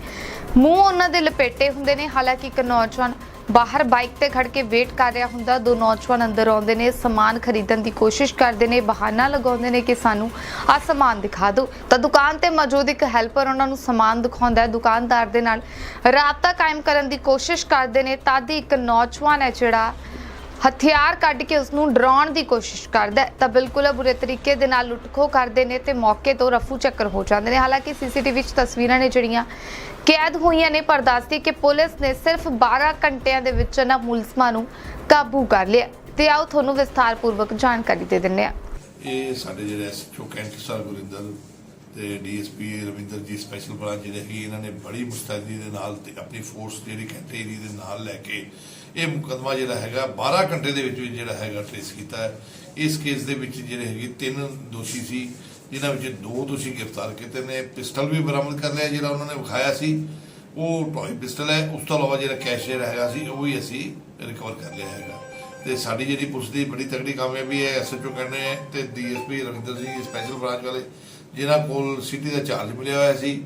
ਮੂੰਹ ਉਹਨਾਂ ਦੇ ਲਪੇਟੇ ਹੁੰਦੇ ਨੇ, ਹਾਲਾਂਕਿ ਇੱਕ ਨੌਜਵਾਨ ਬਾਹਰ ਬਾਈਕ ਤੇ ਖੜ ਕੇ ਵੇਟ ਕਰ ਰਿਹਾ ਹੁੰਦਾ। ਦੋ ਨੌਜਵਾਨ ਅੰਦਰ ਆਉਂਦੇ ਨੇ, ਸਮਾਨ ਖਰੀਦਣ ਦੀ ਕੋਸ਼ਿਸ਼ ਕਰਦੇ ਨੇ, ਬਹਾਨਾ ਲਗਾਉਂਦੇ ਨੇ ਕਿ ਸਾਨੂੰ ਆ ਸਮਾਨ ਦਿਖਾ ਦਿਓ। ਤਾਂ ਦੁਕਾਨ ਤੇ ਮੌਜੂਦ ਇੱਕ ਹੈਲਪਰ ਉਹਨਾਂ ਨੂੰ ਸਮਾਨ ਦਿਖਾਉਂਦਾ ਹੈ। ਦੁਕਾਨਦਾਰ ਦੇ ਨਾਲ ਰਾਬਤਾ ਕਾਇਮ ਕਰਨ ਦੀ ਕੋਸ਼ਿਸ਼ ਕਰਦੇ ਨੇ। ਤਦ ਹੀ ਇੱਕ ਨੌਜਵਾਨ ਹੈ ਜਿਹੜਾ ਹਥਿਆਰ ਕੱਢ ਕੇ ਉਸ ਨੂੰ ਡਰਾਉਣ ਦੀ ਕੋਸ਼ਿਸ਼ ਕਰਦਾ ਹੈ। ਤਾਂ ਬਿਲਕੁਲ ਬੁਰੇ ਤਰੀਕੇ ਦੇ ਨਾਲ ਲੁੱਟਖੋ ਕਰਦੇ ਨੇ ਤੇ ਮੌਕੇ ਤੋਂ ਰਫੂ ਚੱਕਰ ਹੋ ਜਾਂਦੇ ਨੇ। ਹਾਲਾਂਕਿ ਸੀਸੀਟੀਵੀ 'ਚ ਤਸਵੀਰਾਂ ਨੇ ਜਿਹੜੀਆਂ ਕੈਦ ਹੋਈਆਂ ਨੇ, ਪਰ ਦੱਸਦੀ ਕਿ ਪੁਲਿਸ ਨੇ ਸਿਰਫ 12 ਘੰਟਿਆਂ ਦੇ ਵਿੱਚ ਇਹਨਾਂ ਮੁਲਜ਼ਮਾਂ ਨੂੰ ਕਾਬੂ ਕਰ ਲਿਆ। ਤੇ ਆਓ ਤੁਹਾਨੂੰ ਵਿਸਥਾਰਪੂਰਵਕ ਜਾਣਕਾਰੀ ਦੇ ਦਿੰਦੇ ਹਾਂ। ਇਹ ਸਾਡੇ ਜਿਹੜੇ ਐਸਐਚਓ ਕੈਂਟ ਸਰ ਗੁਰਿੰਦਰ ਤੇ ਡੀਐਸਪੀ ਰਵਿੰਦਰ ਜੀ ਸਪੈਸ਼ਲ ਬ੍ਰਾਂਚ ਜਿਹੜੇ ਹੈਗੇ ਇਹਨਾਂ ਨੇ ਬੜੀ ਮੁਸਤੈਦੀ ਦੇ ਨਾਲ ਤੇ ਆਪਣੀ ਫੋਰਸ ਜਿਹੜੀ ਕੈਂਟ ਏਰੀਆ ਦੇ ਨਾਲ ਲੈ ਕੇ ਇਹ ਮੁਕਦਮਾ ਜਿਹੜਾ ਹੈਗਾ 12 ਘੰਟੇ ਦੇ ਵਿੱਚ ਵਿੱਚ ਜਿਹੜਾ ਹੈਗਾ ਟ੍ਰੇਸ ਕੀਤਾ ਹੈ। ਇਸ ਕੇਸ ਦੇ ਵਿੱਚ ਜਿਹੜੇ ਹੈਗੇ ਤਿੰਨ ਦੋਸ਼ੀ ਸੀ, ਜਿਨ੍ਹਾਂ ਵਿੱਚ ਦੋ ਦੋਸ਼ੀ ਗ੍ਰਿਫਤਾਰ ਕੀਤੇ ਨੇ। ਪਿਸਟਲ ਵੀ ਬਰਾਮਦ ਕਰ ਲਿਆ ਜਿਹੜਾ ਉਹਨਾਂ ਨੇ ਵਿਖਾਇਆ ਸੀ। ਉਹ ਟੌਏ ਪਿਸਟਲ ਹੈ। ਉਸ ਤੋਂ ਇਲਾਵਾ ਜਿਹੜਾ ਕੈਸ਼ ਜਿਹੜਾ ਹੈਗਾ ਸੀ, ਉਹ ਵੀ ਅਸੀਂ ਰਿਕਵਰ ਕਰ ਲਿਆ ਹੈਗਾ। ਤੇ ਸਾਡੀ ਜਿਹੜੀ ਪੁਲਿਸ ਦੀ ਬੜੀ ਤਕੜੀ ਕਾਮਯਾਬੀ ਹੈ ਐਸਐਚਓ ਕਰਨੇ ਤੇ DSP Ravinder Singh special branch ਵਾਲੇ, ਜਿਨ੍ਹਾਂ ਕੋਲ ਸਿਟੀ ਦਾ ਚਾਰਜ ਮਿਲਿਆ ਹੋਇਆ ਸੀ।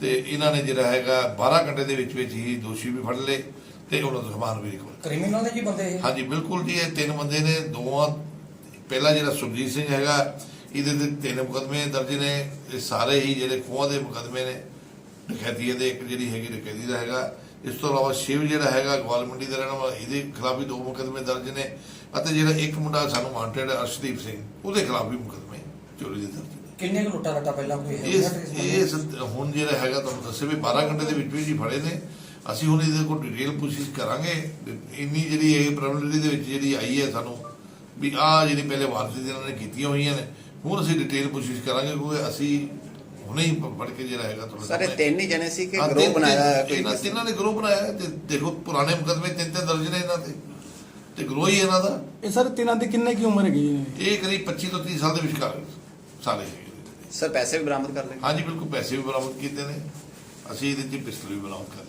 ਤੇ ਇਹਨਾਂ ਨੇ ਜਿਹੜਾ ਹੈਗਾ 12 ਘੰਟੇ ਦੇ ਵਿੱਚ ਵਿੱਚ ਹੀ ਦੋਸ਼ੀ ਵੀ ਫੜ ਲਏ। ਤੇ ਉਹਨਾਂ ਦਾ ਸਮਾਨ ਵੀ ਰਿਕਵਰ ਕ੍ਰਿਮੀਨਲ ਨੇ ਜੀ ਬੰਦੇ ਇਹ? ਹਾਂਜੀ ਬਿਲਕੁਲ ਜੀ ਇਹ ਤਿੰਨ ਬੰਦੇ ਨੇ ਦੋਵਾਂ ਪਹਿਲਾ ਜਿਹੜਾ ਸੁਰਜੀਤ ਸਿੰਘ ਹੈਗਾ ਇਹਦੇ ਤੇ ਤਿੰਨ ਮੁਕਦਮੇ ਦਰਜ ਨੇ ਇਹ ਸਾਰੇ ਹੀ ਜਿਹੜੇ ਖੋਹਾਂ ਦੇ ਮੁਕਦਮੇ ਨੇ ਡਕੈਤੀ ਦੇ ਇੱਕ ਜਿਹੜੀ ਹੈਗੀ ਡਕੈਤੀ ਦਾ ਹੈਗਾ। ਇਸ ਤੋਂ ਇਲਾਵਾ ਸ਼ਿਵ ਜਿਹੜਾ ਹੈਗਾ ਗਵਾਲ ਮੰਡੀ ਦਾ ਰਹਿਣ ਵਾਲਾ ਇਹਦੇ ਖਿਲਾਫ ਵੀ ਦੋ ਮੁਕਦਮੇ ਦਰਜ ਨੇ। ਅਤੇ ਜਿਹੜਾ ਇੱਕ ਮੁੰਡਾ ਸਾਨੂੰ ਵਾਂਟਡ ਅਰਸ਼ਦੀਪ ਸਿੰਘ ਉਹਦੇ ਖਿਲਾਫ ਵੀ ਮੁਕਦਮੇ ਚੋਰੀ ਦੇ ਦਰਜ ਨੇ। ਕਿੰਨੇ ਕੁ ਲੁੱਟਾ ਰੱਟਾ ਪਹਿਲਾਂ ਕੋਈ ਹੈ ਇਸ ਹੁਣ ਜਿਹੜਾ ਹੈਗਾ ਤੁਹਾਨੂੰ ਦੱਸਿਆ ਵੀ 12 ਘੰਟੇ ਦੇ ਵਿੱਚ ਵਿੱਚ ਹੀ ਫੜੇ ਨੇ। ਅਸੀਂ ਹੁਣ ਇਹਦੇ ਕੋਲ ਡਿਟੇਲ ਪੁੱਛਿਸ਼ ਕਰਾਂਗੇ। ਇੰਨੀ ਜਿਹੜੀ ਇਹ ਪ੍ਰੋਬਲਮਿਟੀ ਦੇ ਵਿੱਚ ਜਿਹੜੀ ਆਈ ਹੈ ਸਾਨੂੰ ਵੀ ਆ ਜਿਹੜੀ ਪਹਿਲੇ ਵਾਰਸੀ ਇਹਨਾਂ ਨੇ ਕੀਤੀਆਂ ਹੋਈਆਂ ਨੇ ਹੁਣ ਅਸੀਂ ਡਿਟੇਲ ਪੁੱਛਿਸ਼ ਕਰਾਂਗੇ ਕਿਉਂਕਿ ਅਸੀਂ ਹੁਣੇ ਹੀ ਪੜ ਕੇ ਜਿਹੜਾ ਹੈਗਾ ਤੁਹਾਡੇ ਸਰ ਤਿੰਨ ਹੀ ਜਣੇ ਸੀ ਕਿ ਤਿੰਨ- ਬਣਾਇਆ ਇਹਨਾਂ? ਤਿੰਨਾਂ ਨੇ ਗਰੋਹ ਬਣਾਇਆ ਤੇ ਦੇਖੋ ਪੁਰਾਣੇ ਮੁਕਦਮੇ ਤਿੰਨ ਤਿੰਨ ਦਰਜ ਨੇ ਇਹਨਾਂ ਤੇ ਤੇ ਗਰੋਹ ਹੀ ਇਹਨਾਂ ਦਾ। ਇਹ ਸਰ ਤਿੰਨਾਂ ਦੀ ਕਿੰਨੇ ਕੀ ਉਮਰ ਹੈਗੀ ਹੈ ਇਹ ਕਰੀਬ 25 ਤੋਂ 30 ਸਾਲ ਦੇ ਵਿਚਕਾਰ ਸਾਰੇ। ਸਰ ਪੈਸੇ ਵੀ ਬਰਾਮਦ ਕਰ ਲਏ। ਹਾਂਜੀ ਬਿਲਕੁਲ ਪੈਸੇ ਵੀ ਬਰਾਮਦ ਕੀਤੇ ਨੇ। ਅਸੀਂ ਇਹਦੇ 'ਚ ਪਿਸਤਲ ਵੀ ਬਰਾਮਦ ਕਰ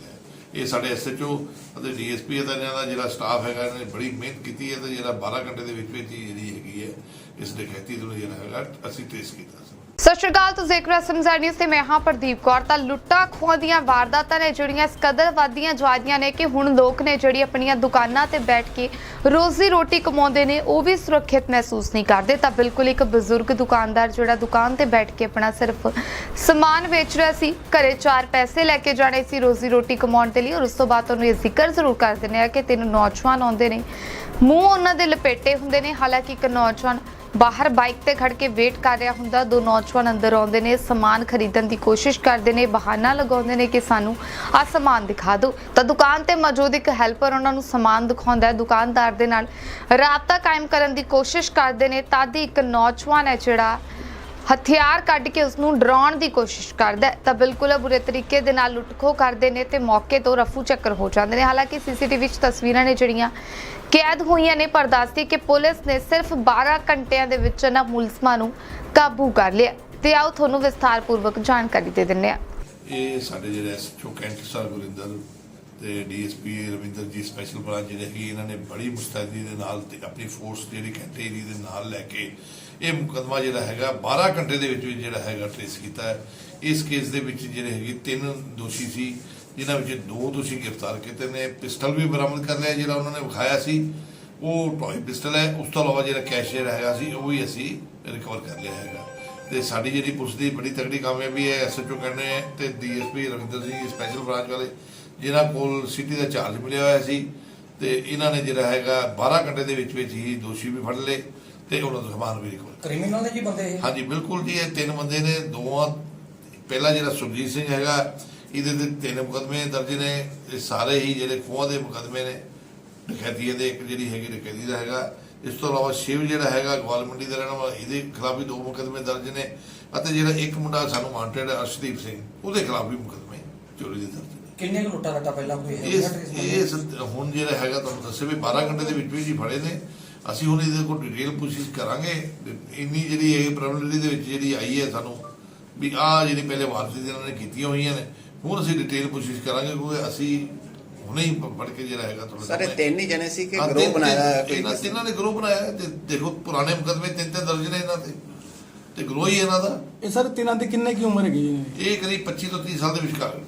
ਇਹ ਸਾਡੇ ਐਸਐਚਓ ਅਤੇ ਡੀਐਸਪੀ ਦਾ ਇਹਨਾਂ ਦਾ ਜਿਹੜਾ ਸਟਾਫ ਹੈਗਾ, ਇਹਨਾਂ ਨੇ ਬੜੀ ਮਿਹਨਤ ਕੀਤੀ ਹੈ ਤੇ ਜਿਹੜਾ 12 ਘੰਟੇ ਦੇ ਵਿੱਚ ਵਿੱਚ ਹੀ ਜਿਹੜੀ ਹੈਗੀ ਹੈ, ਇਸ ਡਕੈਤੀ ਨੂੰ ਜਿਹੜਾ ਹੈਗਾ, ਅਸੀਂ ਟ੍ਰੇਸ ਕੀਤਾ ਸੀ ਸਤਿ ਸ਼੍ਰੀ ਅਕਾਲ, ਤੁਸੀਂ ਦੇਖ ਰਹੇ ਹੋ ਨਿਊਜ਼ ਤੇ ਮੈਂ ਹਾਂ ਪ੍ਰਦੀਪ ਕੌਰ। ਤਾਂ ਲੁੱਟਾਂ ਖੋਹਾਂ ਦੀਆਂ ਵਾਰਦਾਤਾਂ ਨੇ ਜਿਹੜੀਆਂ ਇਸ ਕਦਰ ਵੱਧਦੀਆਂ ਜਾ ਰਹੀਆਂ ਨੇ ਕਿ ਹੁਣ ਲੋਕ ਨੇ ਜਿਹੜੀ ਆਪਣੀਆਂ ਦੁਕਾਨਾਂ ਤੇ ਬੈਠ ਕੇ ਰੋਜ਼ੀ ਰੋਟੀ ਕਮਾਉਂਦੇ ਨੇ, ਉਹ ਵੀ ਸੁਰੱਖਿਅਤ ਮਹਿਸੂਸ ਨਹੀਂ ਕਰਦੇ। ਤਾਂ ਬਿਲਕੁਲ ਇੱਕ ਬਜ਼ੁਰਗ ਦੁਕਾਨਦਾਰ ਜਿਹੜਾ ਦੁਕਾਨ ਤੇ ਬੈਠ ਕੇ ਆਪਣਾ ਸਿਰਫ ਸਮਾਨ ਵੇਚ ਰਿਹਾ ਸੀ, ਘਰੇ ਚਾਰ ਪੈਸੇ ਲੈ ਕੇ ਜਾਣੇ ਸੀ ਰੋਜ਼ੀ ਰੋਟੀ ਕਮਾਉਣ ਦੇ ਲਈ। ਔਰ ਉਸ ਤੋਂ ਬਾਅਦ ਉਹਨੂੰ ਇਹ ਜ਼ਿਕਰ ਜ਼ਰੂਰ ਕਰ ਦਿੰਦੇ ਆ ਕਿ ਤਿੰਨ ਨੌਜਵਾਨ ਆਉਂਦੇ ਨੇ। ਮੂੰਹ ਉਹਨਾਂ ਦੇ ਲਪੇਟੇ ਹੁੰਦੇ ਨੇ। ਹਾਲਾਂਕਿ ਇੱਕ ਨੌਜਵਾਨ ਬਾਹਰ ਬਾਈਕ ਤੇ ਖੜ ਕੇ ਵੇਟ ਕਰ ਰਿਹਾ ਹੁੰਦਾ। ਦੋ ਨੌਜਵਾਨ ਅੰਦਰ ਆਉਂਦੇ ਨੇ, ਸਮਾਨ ਖਰੀਦਣ ਦੀ ਕੋਸ਼ਿਸ਼ ਕਰਦੇ ਨੇ, ਬਹਾਨਾ ਲਗਾਉਂਦੇ ਨੇ ਕਿ ਸਾਨੂੰ ਆ ਸਮਾਨ ਦਿਖਾ ਦਿਓ। ਤਾਂ ਦੁਕਾਨ ਤੇ ਮੌਜੂਦ ਇੱਕ ਹੈਲਪਰ ਉਹਨਾਂ ਨੂੰ ਸਮਾਨ ਦਿਖਾਉਂਦਾ ਹੈ। ਦੁਕਾਨਦਾਰ ਦੇ ਨਾਲ ਰਾਬਤਾ ਕਾਇਮ ਕਰਨ ਦੀ ਕੋਸ਼ਿਸ਼ ਕਰਦੇ ਨੇ। ਤਦ ਹੀ ਇੱਕ ਨੌਜਵਾਨ ਹੈ ਜਿਹੜਾ ਹਥਿਆਰ ਕੱਢ ਕੇ ਉਸ ਨੂੰ ਡਰਾਉਣ ਦੀ ਕੋਸ਼ਿਸ਼ ਕਰਦਾ ਤਾਂ ਬਿਲਕੁਲ ਬੁਰੇ ਤਰੀਕੇ ਦੇ ਨਾਲ ਲੁੱਟਖੋ ਕਰਦੇ ਨੇ ਤੇ ਮੌਕੇ ਤੋਂ ਰਫੂ ਚੱਕਰ ਹੋ ਜਾਂਦੇ ਨੇ। ਹਾਲਾਂਕਿ ਸੀਸੀਟੀਵੀ ਵਿੱਚ ਤਸਵੀਰਾਂ ਨੇ ਜਿਹੜੀਆਂ ਕੈਦ ਹੋਈਆਂ ਨੇ ਪਰ ਦੱਸਦੀ ਕਿ ਪੁਲਿਸ ਨੇ ਸਿਰਫ 12 ਘੰਟਿਆਂ ਦੇ ਵਿੱਚ ਇਹਨਾਂ ਮੁਲਜ਼ਮਾਂ ਨੂੰ ਕਾਬੂ ਕਰ ਲਿਆ ਤੇ ਆਓ ਤੁਹਾਨੂੰ ਵਿਸਥਾਰਪੂਰਵਕ ਜਾਣਕਾਰੀ ਦੇ ਦਿੰਦੇ ਹਾਂ। ਇਹ ਸਾਡੇ ਜਿਹੜੇ ਐਸਐਚਓ ਕੈਂਟ ਸਰ ਗੁਰਿੰਦਰ ਤੇ ਡੀਐਸਪੀ ਰਵਿੰਦਰ ਜੀ ਸਪੈਸ਼ਲ ਬ੍ਰਾਂਚ ਜਿਹੜੇ ਹੈਗੇ, ਇਹਨਾਂ ਨੇ ਬੜੀ ਮੁਸਤੈਦੀ ਦੇ ਨਾਲ ਤੇ ਆਪਣੀ ਫੋਰਸ ਜਿਹੜੀ ਕੈਂਟ ਦੇ ਨਾਲ ਲੈ ਕੇ ਇਹ ਮੁਕਦਮਾ ਜਿਹੜਾ ਹੈਗਾ 12 ਘੰਟੇ ਦੇ ਵਿੱਚ ਵਿੱਚ ਜਿਹੜਾ ਹੈਗਾ ਟ੍ਰੇਸ ਕੀਤਾ ਹੈ। ਇਸ ਕੇਸ ਦੇ ਵਿੱਚ ਜਿਹੜੇ ਹੈਗੇ ਤਿੰਨ ਦੋਸ਼ੀ ਸੀ। ਜਿਨ੍ਹਾਂ ਵਿੱਚ ਦੋ ਦੋਸ਼ੀ ਗ੍ਰਿਫਤਾਰ ਕੀਤੇ ਨੇ ਪਿਸਟਲ ਵੀ ਬਰਾਮਦ ਕਰ ਲਿਆ ਜਿਹੜਾ ਉਹਨਾਂ ਨੇ ਵਿਖਾਇਆ ਸੀ। ਉਹ ਟੌਏ ਪਿਸਟਲ ਹੈ ਉਸ ਤੋਂ ਇਲਾਵਾ ਜਿਹੜਾ ਕੈਸ਼ ਹੈਗਾ ਸੀ ਉਹ ਵੀ ਅਸੀਂ ਰਿਕਵਰ ਕਰ ਲਿਆ ਹੈਗਾ। ਤੇ ਸਾਡੀ ਜਿਹੜੀ ਪੁਲਿਸ ਦੀ ਬੜੀ ਤਕੜੀ ਕਾਮਯਾਬੀ ਹੈ ਐਸਐਚਓ ਕਹਿੰਦੇ ਤੇ DSP Ravinder Singh special branch ਵਾਲੇ ਜਿਨ੍ਹਾਂ ਕੋਲ ਸਿਟੀ ਦਾ ਚਾਰਜ ਮਿਲਿਆ ਹੋਇਆ ਸੀ। ਤੇ ਇਹਨਾਂ ਨੇ ਜਿਹੜਾ ਹੈਗਾ 12 ਘੰਟੇ ਦੇ ਵਿੱਚ ਵਿੱਚ ਹੀ ਦੋਸ਼ੀ ਵੀ ਫੜ ਲਏ ਤੇ ਉਹਨਾਂ ਦਾ ਸਮਾਨ ਵੀ ਰਿਕਵਰ ਕ੍ਰਿਮੀਨਲ ਨੇ ਜੀ ਬੰਦੇ ਇਹ? ਹਾਂਜੀ ਬਿਲਕੁਲ ਜੀ ਇਹ ਤਿੰਨ ਬੰਦੇ ਨੇ ਦੋਵਾਂ ਪਹਿਲਾ ਜਿਹੜਾ ਸੁਰਜੀਤ ਸਿੰਘ ਹੈਗਾ ਇਹਦੇ ਤੇ ਤਿੰਨ ਮੁਕਦਮੇ ਦਰਜ ਨੇ ਇਹ ਸਾਰੇ ਹੀ ਜਿਹੜੇ ਖੋਹਾਂ ਦੇ ਮੁਕਦਮੇ ਨੇ ਡਕੈਤੀ ਦੇ ਇੱਕ ਜਿਹੜੀ ਹੈਗੀ ਡਕੈਤੀ ਦਾ ਹੈਗਾ। ਇਸ ਤੋਂ ਇਲਾਵਾ ਸ਼ਿਵ ਜਿਹੜਾ ਹੈਗਾ ਗਵਾਲ ਮੰਡੀ ਦਾ ਰਹਿਣ ਵਾਲਾ ਇਹਦੇ ਖਿਲਾਫ ਵੀ ਦੋ ਮੁਕਦਮੇ ਦਰਜ ਨੇ ਅਤੇ ਜਿਹੜਾ ਇੱਕ ਮੁੰਡਾ ਸਾਨੂੰ ਵਾਂਟਡ ਅਰਸ਼ਦੀਪ ਸਿੰਘ ਉਹਦੇ ਖਿਲਾਫ ਵੀ ਮੁਕਦਮੇ ਚੋਰੀ ਦੇ ਦਰਜ ਨੇ। ਕਿੰਨੇ ਕੁ ਲੁੱਟਾ ਰੱਟਾ ਪਹਿਲਾਂ ਕੋਈ ਹੈ ਇਸ ਹੁਣ ਜਿਹੜਾ ਹੈਗਾ ਤੁਹਾਨੂੰ ਦੱਸਿਆ ਵੀ 12 ਘੰਟੇ ਦੇ ਵਿੱਚ ਵੀ ਜੀ ਫੜੇ ਨੇ। ਅਸੀਂ ਹੁਣ ਇਹਦੇ ਕੋਲ ਡਿਟੇਲ ਪੁੱਛਿਸ਼ ਕਰਾਂਗੇ। ਇੰਨੀ ਜਿਹੜੀ ਇਹ ਪ੍ਰੋਬਲਮਿਟੀ ਦੇ ਵਿੱਚ ਜਿਹੜੀ ਆਈ ਹੈ ਸਾਨੂੰ ਵੀ ਆਹ ਜਿਹੜੀ ਪਹਿਲੇ ਵਾਰਸੀ ਦੇ ਇਹਨਾਂ ਨੇ ਕੀਤੀਆਂ ਹੋਈਆਂ ਨੇ ਹੁਣ ਅਸੀਂ ਡਿਟੇਲ ਪੁੱਛਿਸ਼ ਕਰਾਂਗੇ ਕਿਉਂਕਿ ਅਸੀਂ ਹੁਣੇ ਹੀ ਪੜ ਕੇ ਜਿਹੜਾ ਹੈਗਾ ਤੁਹਾਡੇ ਸਾਰੇ ਤਿੰਨ ਹੀ ਜਣੇ ਸੀ ਕਿ ਹਾਂ, ਗਰੁੱਪ ਤਿੰਨ- ਬਣਾਇਆ ਹੈ ਤਿੰਨ- ਇਹਨਾਂ ਕੋਈ ਤਿੰਨਾਂ ਨੇ ਗਰੁੱਪ ਬਣਾਇਆ ਹੈ ਤੇ ਦੇਖੋ ਪੁਰਾਣੇ ਮੁਕਦਮੇ ਤਿੰਨ ਤਿੰਨ ਦਰਜ ਨੇ ਇਹਨਾਂ ਤੇ ਤੇ ਗਰੋਹ ਹੀ ਇਹਨਾਂ ਦਾ ਇਹ ਸਰ ਤਿੰਨਾਂ ਦੀ ਕਿੰਨੇ ਕੀ ਉਮਰ ਹੈਗੀ? ਇਹ ਕਰੀਬ 25 ਤੋਂ 30 ਸਾਲ ਦੇ ਵਿਚਕਾਰ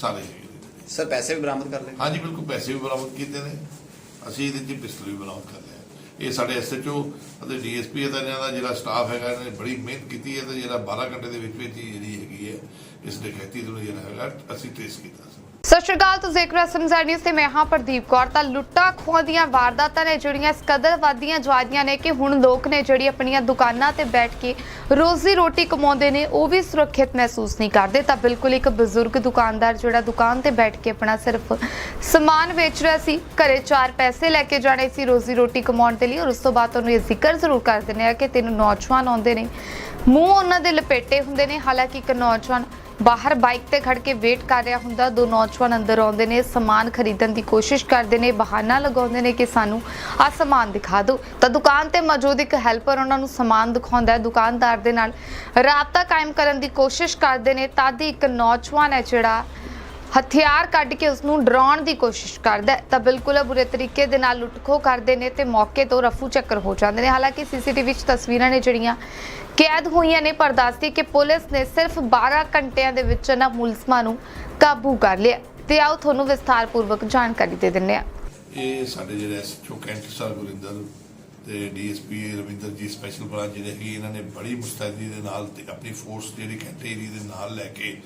ਸਾਰੇ ਨੇ। ਸਰ ਪੈਸੇ ਵੀ ਬਰਾਮਦ ਕਰ ਲਏ ਹਾਂਜੀ ਬਿਲਕੁਲ ਪੈਸੇ ਵੀ ਬਰਾਮਦ ਕੀਤੇ ਨੇ ਅਸੀਂ ਇਹਦੇ 'ਚ ਪਿਸਤਲ ਵੀ ਬਰਾਮਦ ਕਰ ਲਿਆ ਇਹ ਸਾਡੇ ਐਸਐਚਓ ਅਤੇ ਡੀਐਸਪੀ ਦਾ ਇਹਨਾਂ ਦਾ ਜਿਹੜਾ ਸਟਾਫ ਹੈਗਾ, ਇਹਨਾਂ ਨੇ ਬੜੀ ਮਿਹਨਤ ਕੀਤੀ ਹੈ ਤੇ ਜਿਹੜਾ 12 ਘੰਟੇ ਦੇ ਵਿੱਚ ਵਿੱਚ ਹੀ ਜਿਹੜੀ ਹੈਗੀ ਹੈ, ਇਸ ਡਕੈਤੀ ਨੂੰ ਜਿਹੜਾ ਹੈਗਾ, ਅਸੀਂ ਟ੍ਰੇਸ ਕੀਤਾ ਸੀ। ਸਤਿ ਸ਼੍ਰੀ ਅਕਾਲ, ਤੁਸੀਂ ਦੇਖ ਰਹੇ ਹੋ ਸਮਝਾਰ ਨਿਊਜ਼ ਤੇ ਮੈਂ ਹਾਂ ਪ੍ਰਦੀਪ ਕੌਰ। ਤਾਂ ਲੁੱਟਾਂ ਖੋਹਾਂ ਦੀਆਂ ਵਾਰਦਾਤਾਂ ਨੇ ਜਿਹੜੀਆਂ ਇਸ ਕਦਰ ਵੱਧਦੀਆਂ ਜਾ ਰਹੀਆਂ ਨੇ ਕਿ ਹੁਣ ਲੋਕ ਨੇ ਜਿਹੜੀ ਆਪਣੀਆਂ ਦੁਕਾਨਾਂ ਤੇ ਬੈਠ ਕੇ ਰੋਜ਼ੀ ਰੋਟੀ ਕਮਾਉਂਦੇ ਨੇ, ਉਹ ਵੀ ਸੁਰੱਖਿਅਤ ਮਹਿਸੂਸ ਨਹੀਂ ਕਰਦੇ। ਤਾਂ ਬਿਲਕੁਲ ਇੱਕ ਬਜ਼ੁਰਗ ਦੁਕਾਨਦਾਰ ਜਿਹੜਾ ਦੁਕਾਨ ਤੇ ਬੈਠ ਕੇ ਆਪਣਾ ਸਿਰਫ ਸਮਾਨ ਵੇਚ ਰਿਹਾ ਸੀ, ਘਰੇ ਚਾਰ ਪੈਸੇ ਲੈ ਕੇ ਜਾਣੇ ਸੀ ਰੋਜ਼ੀ ਰੋਟੀ ਕਮਾਉਣ ਦੇ ਲਈ ਔਰ ਉਸ ਤੋਂ ਬਾਅਦ ਉਹਨੂੰ ਇਹ ਜ਼ਿਕਰ ਜ਼ਰੂਰ ਕਰ ਦਿੰਦੇ ਆ ਕਿ ਤਿੰਨ ਨੌਜਵਾਨ ਆਉਂਦੇ ਨੇ। ਮੂੰਹ ਉਹਨਾਂ ਦੇ ਲਪੇਟੇ ਹੁੰਦੇ ਨੇ, ਹਾਲਾਂਕਿ ਇੱਕ ਨੌਜਵਾਨ ਬਾਹਰ ਬਾਈਕ ਤੇ ਖੜ ਕੇ ਵੇਟ ਕਰ ਰਿਹਾ ਹੁੰਦਾ। ਦੋ ਨੌਜਵਾਨ ਅੰਦਰ ਆਉਂਦੇ ਨੇ, ਸਮਾਨ ਖਰੀਦਣ ਦੀ ਕੋਸ਼ਿਸ਼ ਕਰਦੇ ਨੇ, ਬਹਾਨਾ ਲਗਾਉਂਦੇ ਨੇ ਕਿ ਸਾਨੂੰ ਆ ਸਮਾਨ ਦਿਖਾ ਦਿਓ। ਤਾਂ ਦੁਕਾਨ ਤੇ ਮੌਜੂਦ ਇੱਕ ਹੈਲਪਰ ਉਹਨਾਂ ਨੂੰ ਸਮਾਨ ਦਿਖਾਉਂਦਾ ਹੈ। ਦੁਕਾਨਦਾਰ ਦੇ ਨਾਲ ਰਾਬਤਾ ਕਾਇਮ ਕਰਨ ਦੀ ਕੋਸ਼ਿਸ਼ ਕਰਦੇ ਨੇ। ਤਦ ਹੀ ਇੱਕ ਨੌਜਵਾਨ ਹੈ ਜਿਹੜਾ ਹਥਿਆਰ ਕੱਢ ਕੇ ਉਸ ਨੂੰ ਡਰਾਉਣ ਦੀ ਕੋਸ਼ਿਸ਼ ਕਰਦਾ ਤਾਂ ਬਿਲਕੁਲ ਬੁਰੇ ਤਰੀਕੇ ਦੇ ਨਾਲ ਲੁੱਟਖੋ ਕਰਦੇ ਨੇ ਤੇ ਮੌਕੇ ਤੋਂ ਰਫੂ ਚੱਕਰ ਹੋ ਜਾਂਦੇ ਨੇ। ਹਾਲਾਂਕਿ ਸੀਸੀਟੀਵੀ ਵਿੱਚ ਤਸਵੀਰਾਂ ਨੇ ਜਿਹੜੀਆਂ ਕੈਦ ਹੋਈਆਂ ਨੇ ਪਰ ਦੱਸਦੀ ਕਿ ਪੁਲਿਸ ਨੇ ਸਿਰਫ 12 ਘੰਟਿਆਂ ਦੇ ਵਿੱਚ ਇਹਨਾਂ ਮੁਲਜ਼ਮਾਂ ਨੂੰ ਕਾਬੂ ਕਰ ਲਿਆ ਤੇ ਆਓ ਤੁਹਾਨੂੰ ਵਿਸਥਾਰਪੂਰਵਕ ਜਾਣਕਾਰੀ ਦੇ ਦਿੰਦੇ ਹਾਂ। ਇਹ ਸਾਡੇ ਜਿਹੜੇ ਐਸਐਚਓ ਕੈਂਟ ਸਰ ਗੁਰਿੰਦਰ ਤੇ ਡੀਐਸਪੀ ਰਵਿੰਦਰ ਜੀ ਸਪੈਸ਼ਲ ਬ੍ਰਾਂਚ ਜਿਹੜੇ ਹੈਗੇ, ਇਹਨਾਂ ਨੇ ਬੜੀ ਮੁਸਤੈਦੀ ਦੇ ਨਾਲ ਤੇ ਆਪਣੀ ਫੋਰਸ ਜਿਹੜੀ ਕੈਂਟ ਏਰੀਆ ਦੇ ਨਾਲ ਲੈ ਕੇ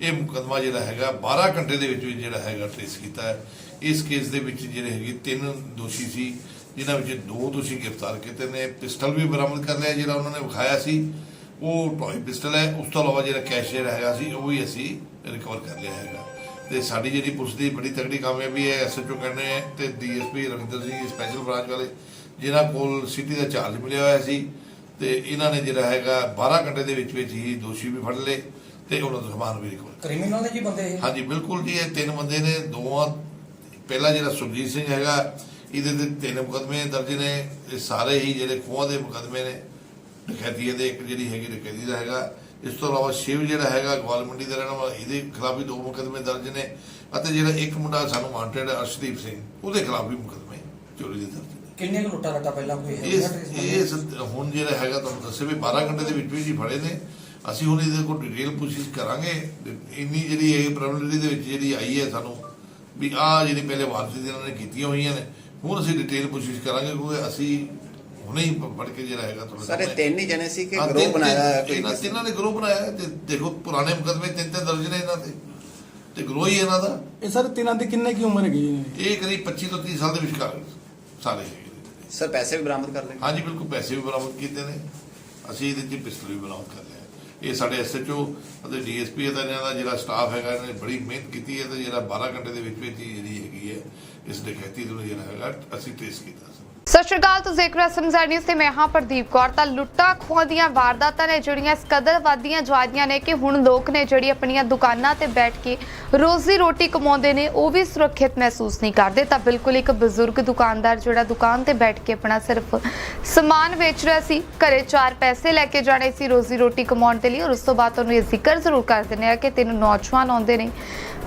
ਇਹ ਮੁਕਦਮਾ ਜਿਹੜਾ ਹੈਗਾ 12 ਘੰਟੇ ਦੇ ਵਿੱਚ ਵਿੱਚ ਜਿਹੜਾ ਹੈਗਾ ਟ੍ਰੇਸ ਕੀਤਾ ਹੈ। ਇਸ ਕੇਸ ਦੇ ਵਿੱਚ ਜਿਹੜੇ ਹੈਗੇ ਤਿੰਨ ਦੋਸ਼ੀ ਸੀ। ਜਿਨ੍ਹਾਂ ਵਿੱਚ ਦੋ ਦੋਸ਼ੀ ਗ੍ਰਿਫਤਾਰ ਕੀਤੇ ਨੇ ਪਿਸਟਲ ਵੀ ਬਰਾਮਦ ਕਰ ਲਿਆ ਜਿਹੜਾ ਉਹਨਾਂ ਨੇ ਵਿਖਾਇਆ ਸੀ। ਉਹ ਟੌਏ ਪਿਸਟਲ ਹੈ ਉਸ ਤੋਂ ਇਲਾਵਾ ਜਿਹੜਾ ਕੈਸ਼ ਜਿਹੜਾ ਹੈਗਾ ਸੀ ਉਹ ਵੀ ਅਸੀਂ ਰਿਕਵਰ ਕਰ ਲਿਆ ਹੈਗਾ। ਤੇ ਸਾਡੀ ਜਿਹੜੀ ਪੁਲਿਸ ਦੀ ਬੜੀ ਤਕੜੀ ਕਾਮਯਾਬੀ ਹੈ ਐਸਐਚਓ ਕਹਿੰਦੇ ਤੇ DSP Ravinder Singh special branch ਵਾਲੇ ਜਿਨ੍ਹਾਂ ਕੋਲ ਸਿਟੀ ਦਾ ਚਾਰਜ ਮਿਲਿਆ ਹੋਇਆ ਸੀ ਤੇ ਇਹਨਾਂ ਨੇ ਜਿਹੜਾ ਹੈਗਾ 12 ਘੰਟੇ ਦੇ ਵਿੱਚ ਵਿੱਚ ਹੀ ਦੋਸ਼ੀ ਵੀ ਫੜ ਲਏ ਤੇ ਉਹਨਾਂ ਦਾ ਸਮਾਨ ਵੀ ਰਿਕਵਰ ਕ੍ਰਿਮੀਨਲ ਨੇ ਜੀ ਬੰਦੇ ਇਹ? ਹਾਂਜੀ ਬਿਲਕੁਲ ਜੀ ਇਹ ਤਿੰਨ ਬੰਦੇ ਨੇ ਦੋਵਾਂ ਪਹਿਲਾ ਜਿਹੜਾ ਸੁਰਜੀਤ ਸਿੰਘ ਹੈਗਾ ਇਹਦੇ ਤੇ ਤਿੰਨ ਮੁਕਦਮੇ ਦਰਜ ਨੇ ਇਹ ਸਾਰੇ ਹੀ ਜਿਹੜੇ ਖੋਹਾਂ ਦੇ ਮੁਕਦਮੇ ਨੇ ਡਕੈਤੀ ਦੇ ਇੱਕ ਜਿਹੜੀ ਹੈਗੀ ਡਕੈਤੀ ਦਾ ਹੈਗਾ। ਇਸ ਤੋਂ ਇਲਾਵਾ ਸ਼ਿਵ ਜਿਹੜਾ ਹੈਗਾ ਗਵਾਲ ਮੰਡੀ ਦਾ ਰਹਿਣ ਵਾਲਾ ਇਹਦੇ ਖਿਲਾਫ ਵੀ ਦੋ ਮੁਕਦਮੇ ਦਰਜ ਨੇ ਅਤੇ ਜਿਹੜਾ ਇੱਕ ਮੁੰਡਾ ਸਾਨੂੰ ਵਾਂਟਡ ਅਰਸ਼ਦੀਪ ਸਿੰਘ ਉਹਦੇ ਖਿਲਾਫ ਵੀ ਮੁਕਦਮੇ ਚੋਰੀ ਦੇ ਦਰਜ ਨੇ। ਕਿੰਨੇ ਕੁ ਲੁੱਟਾ ਰੱਟਾ ਪਹਿਲਾਂ ਕੋਈ ਹੈ? ਇਸ ਹੁਣ ਜਿਹੜਾ ਹੈਗਾ ਤੁਹਾਨੂੰ ਦੱਸਿਆ ਵੀ 12 ਘੰਟੇ ਦੇ ਵਿੱਚ ਵੀ ਜੀ ਫੜੇ ਨੇ। ਅਸੀਂ ਹੁਣ ਇਹਦੇ ਕੋਲ ਡਿਟੇਲ ਪੁੱਛਿਸ਼ ਕਰਾਂਗੇ। ਇੰਨੀ ਜਿਹੜੀ ਇਹ ਪ੍ਰਾਇਮਰੀ ਦੇ ਵਿੱਚ ਜਿਹੜੀ ਆਈ ਹੈ ਸਾਨੂੰ ਵੀ ਆਹ ਜਿਹੜੀ ਪਹਿਲੇ ਵਾਰਸੀ ਇਹਨਾਂ ਨੇ ਕੀਤੀਆਂ ਹੋਈਆਂ ਨੇ ਹੁਣ ਅਸੀਂ ਡਿਟੇਲ ਪੁੱਛਿਸ਼ ਕਰਾਂਗੇ ਕਿਉਂਕਿ ਅਸੀਂ ਹੁਣੇ ਹੀ ਪੜ ਕੇ ਜਿਹੜਾ ਹੈਗਾ ਤੁਹਾਡੇ ਸਰ ਤਿੰਨ ਹੀ ਜਣੇ ਸੀ ਕਿ ਗਰੋਹ ਬਣਾਇਆ ਤਿੰਨ- ਇਹਨਾਂ ਕੋਈ ਤਿੰਨਾਂ ਨੇ ਗਰੋਹ ਬਣਾਇਆ ਤੇ ਦੇਖੋ ਪੁਰਾਣੇ ਮੁਕਦਮੇ ਤਿੰਨ ਤਿੰਨ ਦਰਜ ਨੇ ਇਹਨਾਂ ਤੇ ਤੇ ਗਰੋਹ ਹੀ ਇਹਨਾਂ ਦਾ। ਇਹ ਸਰ ਤਿੰਨਾਂ ਦੀ ਕਿੰਨੇ ਕੀ ਉਮਰ ਹੈਗੀ ਇਹ ਕਰੀਬ 25 ਤੋਂ 30 ਸਾਲ ਦੇ ਵਿਚਕਾਰ ਸਾਰੇ। ਸਰ ਪੈਸੇ ਵੀ ਬਰਾਮਦ ਕਰ ਲਏ? ਹਾਂਜੀ ਬਿਲਕੁਲ ਪੈਸੇ ਵੀ ਬਰਾਮਦ ਕੀਤੇ ਨੇ। ਅਸੀਂ ਇਹਦੇ 'ਚ ਪਿਸਤਲ ਵੀ ਬਰਾਮਦ ਕਰ ਲਿਆ। ਇਹ ਸਾਡੇ ਐਸਐਚਓ ਅਤੇ ਡੀਐਸਪੀ ਦਾ ਜਿਹੜਾ ਸਟਾਫ ਹੈਗਾ ਇਹਨਾਂ ਨੇ ਬੜੀ ਮਿਹਨਤ ਕੀਤੀ ਹੈ ਤੇ ਜਿਹੜਾ 12 ਘੰਟੇ ਦੇ ਵਿੱਚ ਵਿੱਚ ਜਿਹੜੀ ਹੈਗੀ ਹੈ ਇਸ ਡਕੈਤੀ ਨੂੰ ਜਿਹੜਾ ਹੈਗਾ, ਅਸੀਂ ਟ੍ਰੇਸ ਕੀਤਾ ਸੀ। ਸਤਿ ਸ਼੍ਰੀ ਅਕਾਲ, ਤੁਸੀਂ ਦੇਖ ਰਹੇ ਸਮਝਾ ਨਿਊਜ਼ ਤੇ ਮੈਂ ਹਾਂ ਪ੍ਰਦੀਪ ਕੌਰ। ਤਾਂ ਲੁੱਟਾਂ ਖੋਹਾਂ ਦੀਆਂ ਵਾਰਦਾਤਾਂ ਨੇ ਜਿਹੜੀਆਂ ਇਸ ਕਦਰ ਵੱਧਦੀਆਂ ਜਾ ਨੇ ਕਿ ਹੁਣ ਲੋਕ ਨੇ ਜਿਹੜੀ ਆਪਣੀਆਂ ਦੁਕਾਨਾਂ ਤੇ ਬੈਠ ਕੇ ਰੋਜ਼ੀ ਰੋਟੀ ਕਮਾਉਂਦੇ ਨੇ, ਉਹ ਵੀ ਸੁਰੱਖਿਅਤ ਮਹਿਸੂਸ ਨਹੀਂ ਕਰਦੇ। ਤਾਂ ਬਿਲਕੁਲ ਇੱਕ ਬਜ਼ੁਰਗ ਦੁਕਾਨਦਾਰ ਜਿਹੜਾ ਦੁਕਾਨ ਤੇ ਬੈਠ ਕੇ ਆਪਣਾ ਸਿਰਫ ਸਮਾਨ ਵੇਚ ਰਿਹਾ ਸੀ, ਘਰੇ ਚਾਰ ਪੈਸੇ ਲੈ ਕੇ ਜਾਣੇ ਸੀ ਰੋਜ਼ੀ ਰੋਟੀ ਕਮਾਉਣ ਦੇ ਲਈ। ਔਰ ਉਸ ਤੋਂ ਬਾਅਦ ਉਹਨੂੰ ਇਹ ਜ਼ਿਕਰ ਜ਼ਰੂਰ ਕਰ ਦਿੰਦੇ ਆ ਕਿ ਤਿੰਨ ਨੌਜਵਾਨ ਆਉਂਦੇ ਨੇ।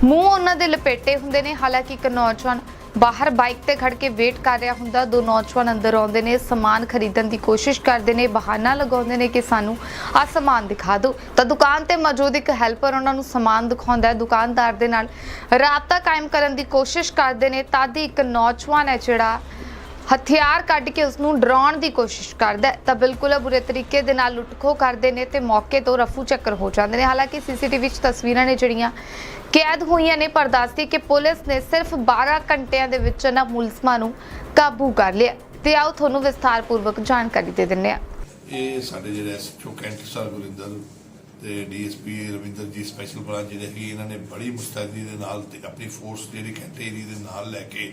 ਮੂੰਹ ਉਹਨਾਂ ਦੇ ਲਪੇਟੇ ਹੁੰਦੇ ਨੇ, ਹਾਲਾਂਕਿ ਇੱਕ ਨੌਜਵਾਨ ਬਾਹਰ ਬਾਈਕ ਤੇ ਖੜ ਕੇ ਵੇਟ ਕਰ ਰਿਹਾ ਹੁੰਦਾ। ਦੋ ਨੌਜਵਾਨ ਅੰਦਰ ਆਉਂਦੇ ਨੇ, ਸਮਾਨ ਖਰੀਦਣ ਦੀ ਕੋਸ਼ਿਸ਼ ਕਰਦੇ ਨੇ, ਬਹਾਨਾ ਲਗਾਉਂਦੇ ਨੇ ਕਿ ਸਾਨੂੰ ਆ ਸਮਾਨ ਦਿਖਾ ਦਿਓ। ਤਾਂ ਦੁਕਾਨ ਤੇ ਮੌਜੂਦ ਇੱਕ ਹੈਲਪਰ ਉਹਨਾਂ ਨੂੰ ਸਮਾਨ ਦਿਖਾਉਂਦਾ ਹੈ। ਦੁਕਾਨਦਾਰ ਦੇ ਨਾਲ ਰਾਬਤਾ ਕਾਇਮ ਕਰਨ ਦੀ ਕੋਸ਼ਿਸ਼ ਕਰਦੇ ਨੇ। ਤਦ ਹੀ ਇੱਕ ਨੌਜਵਾਨ ਹੈ ਜਿਹੜਾ ਹਥਿਆਰ ਕੱਢ ਕੇ ਉਸ ਨੂੰ ਡਰਾਉਣ ਦੀ ਕੋਸ਼ਿਸ਼ ਕਰਦਾ ਹੈ। ਤਾਂ ਬਿਲਕੁਲ ਬੁਰੇ ਤਰੀਕੇ ਦੇ ਨਾਲ ਲੁੱਟਖੋ ਕਰਦੇ ਨੇ ਤੇ ਮੌਕੇ ਤੋਂ ਰਫੂ ਚੱਕਰ ਹੋ ਜਾਂਦੇ ਨੇ। ਹਾਲਾਂਕਿ ਸੀਸੀਟੀਵੀ ਵਿੱਚ ਤਸਵੀਰਾਂ ਨੇ ਜਿਹੜੀਆਂ ਕੈਦ ਹੋਈਆਂ ਨੇ, ਪਰ ਦੱਸਦੀ ਕਿ ਪੁਲਿਸ ਨੇ ਸਿਰਫ 12 ਘੰਟਿਆਂ ਦੇ ਵਿੱਚ ਇਹਨਾਂ ਮੁਲਜ਼ਮਾਂ ਨੂੰ ਕਾਬੂ ਕਰ ਲਿਆ। ਤੇ ਆਓ ਤੁਹਾਨੂੰ ਵਿਸਥਾਰਪੂਰਵਕ ਜਾਣਕਾਰੀ ਦੇ ਦਿੰਦੇ ਹਾਂ। ਇਹ ਸਾਡੇ ਜਿਹੜੇ ਐਸਐਚਓ ਕੈਂਟ ਸਰ ਗੁਰਿੰਦਰ ਤੇ ਡੀਐਸਪੀ ਰਵਿੰਦਰ ਜੀ ਸਪੈਸ਼ਲ ਬ੍ਰਾਂਚ ਜਿਹੜੇ ਹੈਗੇ, ਇਹਨਾਂ ਨੇ ਬੜੀ ਮੁਸਤੈਦੀ ਦੇ ਨਾਲ ਤੇ ਆਪਣੀ ਫੋਰਸ ਜਿਹੜੀ ਕੈਂਟ ਏਰੀਆ ਦੇ ਨਾਲ ਲੈ ਕੇ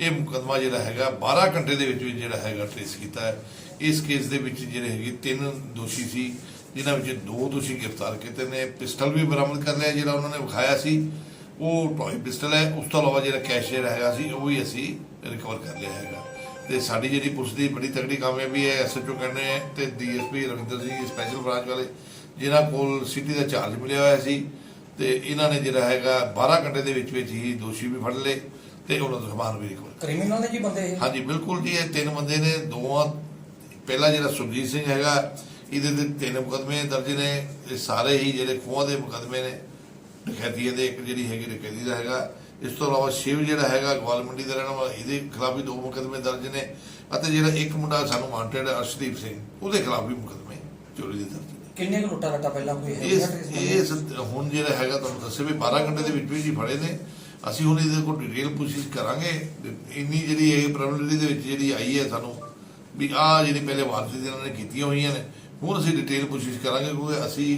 ਇਹ ਮੁਕਦਮਾ ਜਿਹੜਾ ਹੈਗਾ 12 ਘੰਟੇ ਦੇ ਵਿੱਚ ਵਿੱਚ ਜਿਹੜਾ ਹੈਗਾ ਟ੍ਰੇਸ ਕੀਤਾ ਹੈ। ਇਸ ਕੇਸ ਦੇ ਵਿੱਚ ਜਿਹੜੇ ਹੈਗੇ ਤਿੰਨ ਦੋਸ਼ੀ ਸੀ। ਜਿਨ੍ਹਾਂ ਵਿੱਚ ਦੋ ਦੋਸ਼ੀ ਗ੍ਰਿਫਤਾਰ ਕੀਤੇ ਨੇ ਪਿਸਟਲ ਵੀ ਬਰਾਮਦ ਕਰ ਲਿਆ ਜਿਹੜਾ ਉਹਨਾਂ ਨੇ ਵਿਖਾਇਆ ਸੀ। ਉਹ ਟੌਏ ਪਿਸਟਲ ਹੈ ਉਸ ਤੋਂ ਇਲਾਵਾ ਜਿਹੜਾ ਕੈਸ਼ ਜਿਹੜਾ ਹੈਗਾ ਸੀ ਉਹ ਵੀ ਅਸੀਂ ਰਿਕਵਰ ਕਰ ਲਿਆ ਹੈਗਾ। ਤੇ ਸਾਡੀ ਜਿਹੜੀ ਪੁਲਿਸ ਦੀ ਬੜੀ ਤਗੜੀ ਕਾਮਯਾਬੀ ਹੈ ਐਸਐਚਓ ਕਹਿੰਦੇ ਤੇ DSP Ravinder Singh special branch ਵਾਲੇ ਜਿਨ੍ਹਾਂ ਕੋਲ ਸਿਟੀ ਦਾ ਚਾਰਜ ਮਿਲਿਆ ਹੋਇਆ ਸੀ ਤੇ ਇਹਨਾਂ ਨੇ ਜਿਹੜਾ ਹੈਗਾ 12 ਘੰਟੇ ਦੇ ਵਿੱਚ ਵਿੱਚ ਹੀ ਦੋਸ਼ੀ ਵੀ ਫੜ ਲਏ ਤੇ ਉਹਨਾਂ ਦਾ ਸਮਾਨ ਵੀ ਰਿਕਵਰ ਕ੍ਰਿਮੀਨਲ ਨੇ ਜੀ ਬੰਦੇ ਹਾਂਜੀ ਬਿਲਕੁਲ ਜੀ ਇਹ ਤਿੰਨ ਬੰਦੇ ਨੇ ਦੋਵਾਂ ਪਹਿਲਾ ਜਿਹੜਾ ਸੁਰਜੀਤ ਸਿੰਘ ਹੈਗਾ ਇਹਦੇ ਤੇ ਤਿੰਨ ਮੁਕਦਮੇ ਦਰਜ ਨੇ ਇਹ ਸਾਰੇ ਹੀ ਜਿਹੜੇ ਖੋਹਾਂ ਦੇ ਮੁਕਦਮੇ ਨੇ ਡਕੈਤੀ ਦੇ ਇੱਕ ਜਿਹੜੀ ਹੈਗੀ ਡਕੈਤੀ ਦਾ ਹੈਗਾ। ਇਸ ਤੋਂ ਇਲਾਵਾ ਸ਼ਿਵ ਜਿਹੜਾ ਹੈਗਾ ਗਵਾਲ ਮੰਡੀ ਦਾ ਰਹਿਣ ਵਾਲਾ ਇਹਦੇ ਖਿਲਾਫ ਵੀ ਦੋ ਮੁਕਦਮੇ ਦਰਜ ਨੇ ਅਤੇ ਜਿਹੜਾ ਇੱਕ ਮੁੰਡਾ ਸਾਨੂੰ ਵਾਂਟਡ ਅਰਸ਼ਦੀਪ ਸਿੰਘ ਉਹਦੇ ਖਿਲਾਫ ਵੀ ਮੁਕਦਮੇ ਚੋਰੀ ਦੇ ਦਰਜ ਨੇ। ਕਿੰਨੇ ਕੁ ਲੁੱਟਾ ਰੱਟਾ ਪਹਿਲਾਂ ਕੋਈ ਹੈ ਇਹ ਹੁਣ ਜਿਹੜਾ ਹੈਗਾ ਤੁਹਾਨੂੰ ਦੱਸਿਆ ਵੀ 12 ਘੰਟੇ ਦੇ ਵਿੱਚ ਵਿੱਚ ਹੀ ਫੜੇ ਨੇ। ਅਸੀਂ ਹੁਣ ਇਹਦੇ ਕੋਲ ਡਿਟੇਲ ਪੁੱਛਿਸ਼ ਕਰਾਂਗੇ। ਇੰਨੀ ਜਿਹੜੀ ਇਹ ਪ੍ਰਾਇਮਰੀ ਦੇ ਵਿੱਚ ਜਿਹੜੀ ਆਈ ਹੈ ਸਾਨੂੰ ਵੀ ਆਹ ਜਿਹੜੀ ਪਹਿਲੇ ਵਾਰਸੀ ਇਹਨਾਂ ਨੇ ਕੀਤੀਆਂ ਹੋਈਆਂ ਨੇ ਹੁਣ ਅਸੀਂ ਡਿਟੇਲ ਪੁੱਛਿਸ਼ ਕਰਾਂਗੇ ਕਿਉਂਕਿ ਅਸੀਂ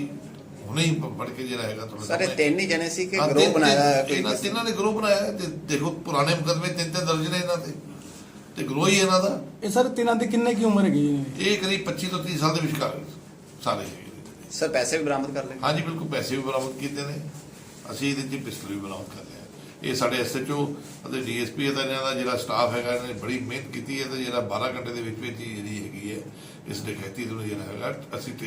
ਹੁਣੇ ਹੀ ਪੜ ਕੇ ਜਿਹੜਾ ਹੈਗਾ ਤੁਹਾਡੇ ਸਰ ਤਿੰਨ ਹੀ ਜਣੇ ਸੀ ਕਿ ਗਰੋਹ ਬਣਾਇਆ ਤਿੰਨ- ਤਿੰਨਾਂ ਨੇ ਗਰੋਹ ਬਣਾਇਆ ਤੇ ਦੇਖੋ ਪੁਰਾਣੇ ਮੁਕਦਮੇ ਤਿੰਨ ਤਿੰਨ ਦਰਜ ਨੇ ਇਹਨਾਂ ਤੇ ਤੇ ਗਰੋਹ ਹੀ ਇਹਨਾਂ ਦਾ। ਇਹ ਸਰ ਤਿੰਨਾਂ ਦੀ ਕਿੰਨੇ ਕੀ ਉਮਰ ਹੈਗੀ ਇਹ ਕਰੀਬ 25 ਤੋਂ 30 ਸਾਲ ਦੇ ਵਿਚਕਾਰ ਸਾਰੇ। ਸਰ ਪੈਸੇ ਵੀ ਬਰਾਮਦ ਕਰ ਲਏ? ਹਾਂਜੀ ਬਿਲਕੁਲ ਪੈਸੇ ਵੀ ਬਰਾਮਦ ਕੀਤੇ ਨੇ। ਅਸੀਂ ਇਹਦੇ 'ਚ ਪਿਸਤਲ ਵੀ ਬਰਾਮਦ ਕਰ ਲਿਆ। ਇਹ ਸਾਡੇ ਐਸਐਚਓ ਅਤੇ ਡੀਐਸਪੀ ਦਾ ਇਹਨਾਂ ਦਾ ਜਿਹੜਾ ਸਟਾਫ ਹੈਗਾ ਇਹਨਾਂ ਨੇ ਬੜੀ ਮਿਹਨਤ ਕੀਤੀ ਹੈ ਤੇ ਜਿਹੜਾ 12 ਘੰਟੇ ਦੇ ਵਿੱਚ ਵਿੱਚ ਜਿਹੜੀ ਹੈਗੀ ਹੈ। ਇਸ ਡਕੈਤੀ ਨੂੰ ਜਿਹੜਾ ਹੈਗਾ ਅਸੀਂ